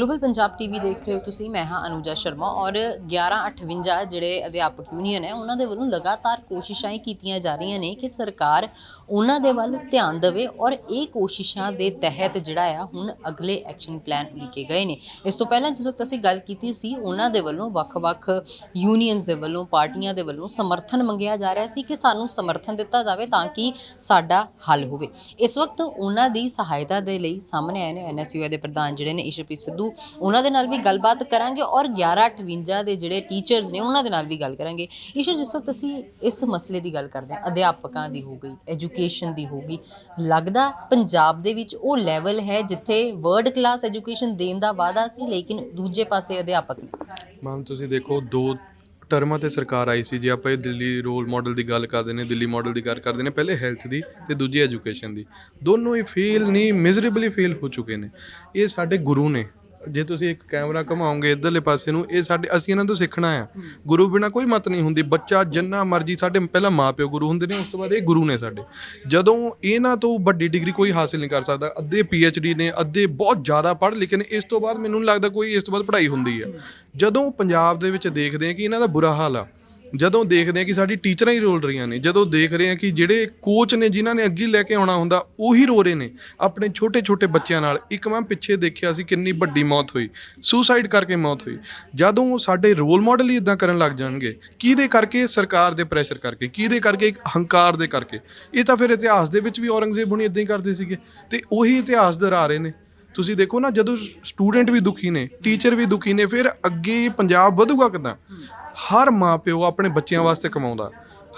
Global Punjab TV ਦੇਖ ਰਹੇ ਹੋ ਤੁਸੀਂ, ਮੈਂ ਹਾਂ ਅਨੂਜਾ ਸ਼ਰਮਾ ਔਰ 1158 ਜਿਹੜੇ ਅਧਿਆਪਕ ਯੂਨੀਅਨ ਹੈ, ਉਹਨਾਂ ਦੇ ਵੱਲੋਂ ਲਗਾਤਾਰ ਕੋਸ਼ਿਸ਼ਾਂ ਇਹ ਕੀਤੀਆਂ ਜਾ ਰਹੀਆਂ ਨੇ ਕਿ ਸਰਕਾਰ ਉਹਨਾਂ ਦੇ ਵੱਲ ਧਿਆਨ ਦੇਵੇ ਔਰ ਇਹ ਕੋਸ਼ਿਸ਼ਾਂ ਦੇ ਤਹਿਤ ਜਿਹੜਾ ਆ ਹੁਣ ਅਗਲੇ ਐਕਸ਼ਨ ਪਲਾਨ ਲਿਖੇ ਗਏ ਨੇ। ਇਸ ਤੋਂ ਪਹਿਲਾਂ ਜਿਸ ਵਕਤ ਅਸੀਂ ਗੱਲ ਕੀਤੀ ਸੀ, ਉਹਨਾਂ ਦੇ ਵੱਲੋਂ ਵੱਖ-ਵੱਖ ਯੂਨੀਅਨਸ ਦੇ ਵੱਲੋਂ, ਪਾਰਟੀਆਂ ਦੇ ਵੱਲੋਂ ਸਮਰਥਨ ਮੰਗਿਆ ਜਾ ਰਿਹਾ ਸੀ ਕਿ ਸਾਨੂੰ ਸਮਰਥਨ ਦਿੱਤਾ ਜਾਵੇ ਤਾਂ ਕਿ ਸਾਡਾ ਹੱਲ ਹੋਵੇ। ਇਸ ਵਕਤ ਉਹਨਾਂ ਦੀ ਸਹਾਇਤਾ ਦੇ ਲਈ ਸਾਹਮਣੇ ਆਏ ਨੇ ਐਨਐਸਯੂ ਦੇ ਪ੍ਰਧਾਨ ਜਿਹੜੇ ਨੇ, ਈਸ਼ਰਪ੍ਰੀਤ ਸਿੱਧੂ ਉਹਨਾਂ ਦੇ ਨਾਲ ਵੀ ਗੱਲਬਾਤ ਕਰਾਂਗੇ ਔਰ 1158 ਦੇ ਜਿਹੜੇ ਟੀਚਰਸ ਨੇ ਉਹਨਾਂ ਦੇ ਨਾਲ ਵੀ ਗੱਲ ਕਰਾਂਗੇ। ਈਸ਼ਰ ਜਿਸ ਵਕਤ ਅਸੀਂ ਇਸ ਮਸਲੇ ਦੀ ਗੱਲ ਕਰਦੇ ਹਾਂ, ਅਧਿਆਪਕਾਂ ਦੀ ਹੋ ਗਈ ਐਜੂਕੇਸ਼ਨ ਦੀ ਹੋ ਗਈ, ਲੱਗਦਾ ਪੰਜਾਬ ਦੇ ਵਿੱਚ ਉਹ ਲੈਵਲ ਹੈ ਜਿੱਥੇ ਵਰਲਡ ਕਲਾਸ ਐਜੂਕੇਸ਼ਨ ਦੇਣ ਦਾ ਵਾਅਦਾ ਸੀ, ਲੇਕਿਨ ਦੂਜੇ ਪਾਸੇ ਅਧਿਆਪਕ ਮੈਮ, ਤੁਸੀਂ ਦੇਖੋ, ਦੋ ਟਰਮਾਂ ਤੇ ਸਰਕਾਰ ਆਈ ਸੀ, ਜੇ ਆਪਾਂ ਇਹ ਦਿੱਲੀ ਰੋਲ ਮਾਡਲ ਦੀ ਗੱਲ ਕਰਦੇ ਨੇ, ਦਿੱਲੀ ਮਾਡਲ ਦੀ ਗੱਲ ਕਰਦੇ ਨੇ, ਪਹਿਲੇ ਹੈਲਥ ਦੀ ਤੇ ਦੂਜੀ ਐਜੂਕੇਸ਼ਨ ਦੀ। ਦੋਨੋਂ ਹੀ ਫੇਲ ਨਹੀਂ ਮਿਜ਼ਰੇਬਲੀ ਫੇਲ ਹੋ ਚੁੱਕੇ ਨੇ। ਇਹ ਸਾਡੇ ਗੁਰੂ ਨੇ ਜੇ ਤੁਸੀਂ ਇੱਕ ਕੈਮਰਾ ਘਮਾਓਗੇ ਇਧਰਲੇ ਪਾਸੇ ਨੂੰ, ਇਹ ਸਾਡੇ ਅਸੀਂ ਇਹਨਾਂ ਤੋਂ ਸਿੱਖਣਾ ਆ। ਗੁਰੂ ਬਿਨਾ ਕੋਈ ਮਤ ਨਹੀਂ ਹੁੰਦੀ। ਬੱਚਾ ਜਿੰਨਾ ਮਰਜ਼ੀ ਸਾਡੇ ਪਹਿਲਾਂ ਮਾਪਿਓ ਗੁਰੂ ਹੁੰਦੇ ਨੇ, ਉਸ ਤੋਂ ਬਾਅਦ ਇਹ ਗੁਰੂ ਨੇ ਸਾਡੇ। ਜਦੋਂ ਇਹਨਾਂ ਤੋਂ ਵੱਡੀ ਡਿਗਰੀ ਕੋਈ ਹਾਸਿਲ ਨਹੀਂ ਕਰ ਸਕਦਾ, ਅੱਧੇ ਡੀ ਨੇ, ਅੱਧੇ ਬਹੁਤ ਜ਼ਿਆਦਾ ਪੜ੍ਹ ਲਿਖੇ ਨੇ, ਇਸ ਤੋਂ ਬਾਅਦ ਮੈਨੂੰ ਨਹੀਂ ਲੱਗਦਾ ਕੋਈ ਇਸ ਤੋਂ ਬਾਅਦ ਪੜ੍ਹਾਈ ਹੁੰਦੀ ਹੈ ਜਦੋਂ ਪੰਜਾਬ ਦੇ ਵਿੱਚ ਦੇਖਦੇ ਆ ਕਿ ਇਹਨਾਂ ਦਾ ਬੁਰਾ ਹਾਲ ਆ ਜਦੋਂ ਦੇਖਦੇ ਆ ਕਿ ਸਾਡੀ ਟੀਚਰਾਂ ਹੀ ਰੋਲ ਰਹੀਆਂ ਨੇ, ਜਦੋਂ ਦੇਖ ਰਹੇ ਆ ਕਿ ਜਿਹੜੇ ਕੋਚ ਨੇ ਜਿਨ੍ਹਾਂ ਨੇ ਅੱਗੇ ਲੈ ਕੇ ਆਉਣਾ ਹੁੰਦਾ, ਉਹੀ ਰੋ ਰਹੇ ਨੇ। ਆਪਣੇ ਛੋਟੇ ਛੋਟੇ ਬੱਚਿਆਂ ਨਾਲ, ਇੱਕ ਮੈਂ ਪਿੱਛੇ ਦੇਖਿਆ ਸੀ ਕਿੰਨੀ ਵੱਡੀ ਮੌਤ ਹੋਈ ਸੁਸਾਈਡ ਕਰਕੇ ਮੌਤ ਹੋਈ। ਜਦੋਂ ਸਾਡੇ ਰੋਲ ਮਾਡਲ ਹੀ ਇਦਾਂ ਕਰਨ ਲੱਗ ਜਾਣਗੇ, ਕਿਹਦੇ ਕਰਕੇ ਸਰਕਾਰ ਦੇ ਪ੍ਰੈਸ਼ਰ ਕਰਕੇ, ਕਿਹਦੇ ਕਰਕੇ ਇੱਕ ਹੰਕਾਰ ਦੇ ਕਰਕੇ? ਇਹ ਤਾਂ ਫਿਰ ਇਤਿਹਾਸ ਦੇ ਵਿੱਚ ਵੀ ਔਰੰਗਜ਼ੇਬ ਹੁਣੀ ਇਦਾਂ ਹੀ ਕਰਦੇ ਸੀਗੇ, ਤੇ ਉਹੀ ਇਤਿਹਾਸ ਦੁਹਰਾ ਰਹੇ ਨੇ। ਤੁਸੀਂ ਦੇਖੋ ਨਾ, ਜਦੋਂ ਸਟੂਡੈਂਟ ਵੀ ਦੁਖੀ ਨੇ ਟੀਚਰ ਵੀ ਦੁਖੀ ਨੇ, ਫਿਰ ਅੱਗੇ ਪੰਜਾਬ ਵਧੂਗਾ ਕਿਦਾਂ? ਹਰ ਮਾਪਿਓ ਆਪਣੇ ਬੱਚਿਆਂ ਵਾਸਤੇ ਕਮਾਉਂਦਾ।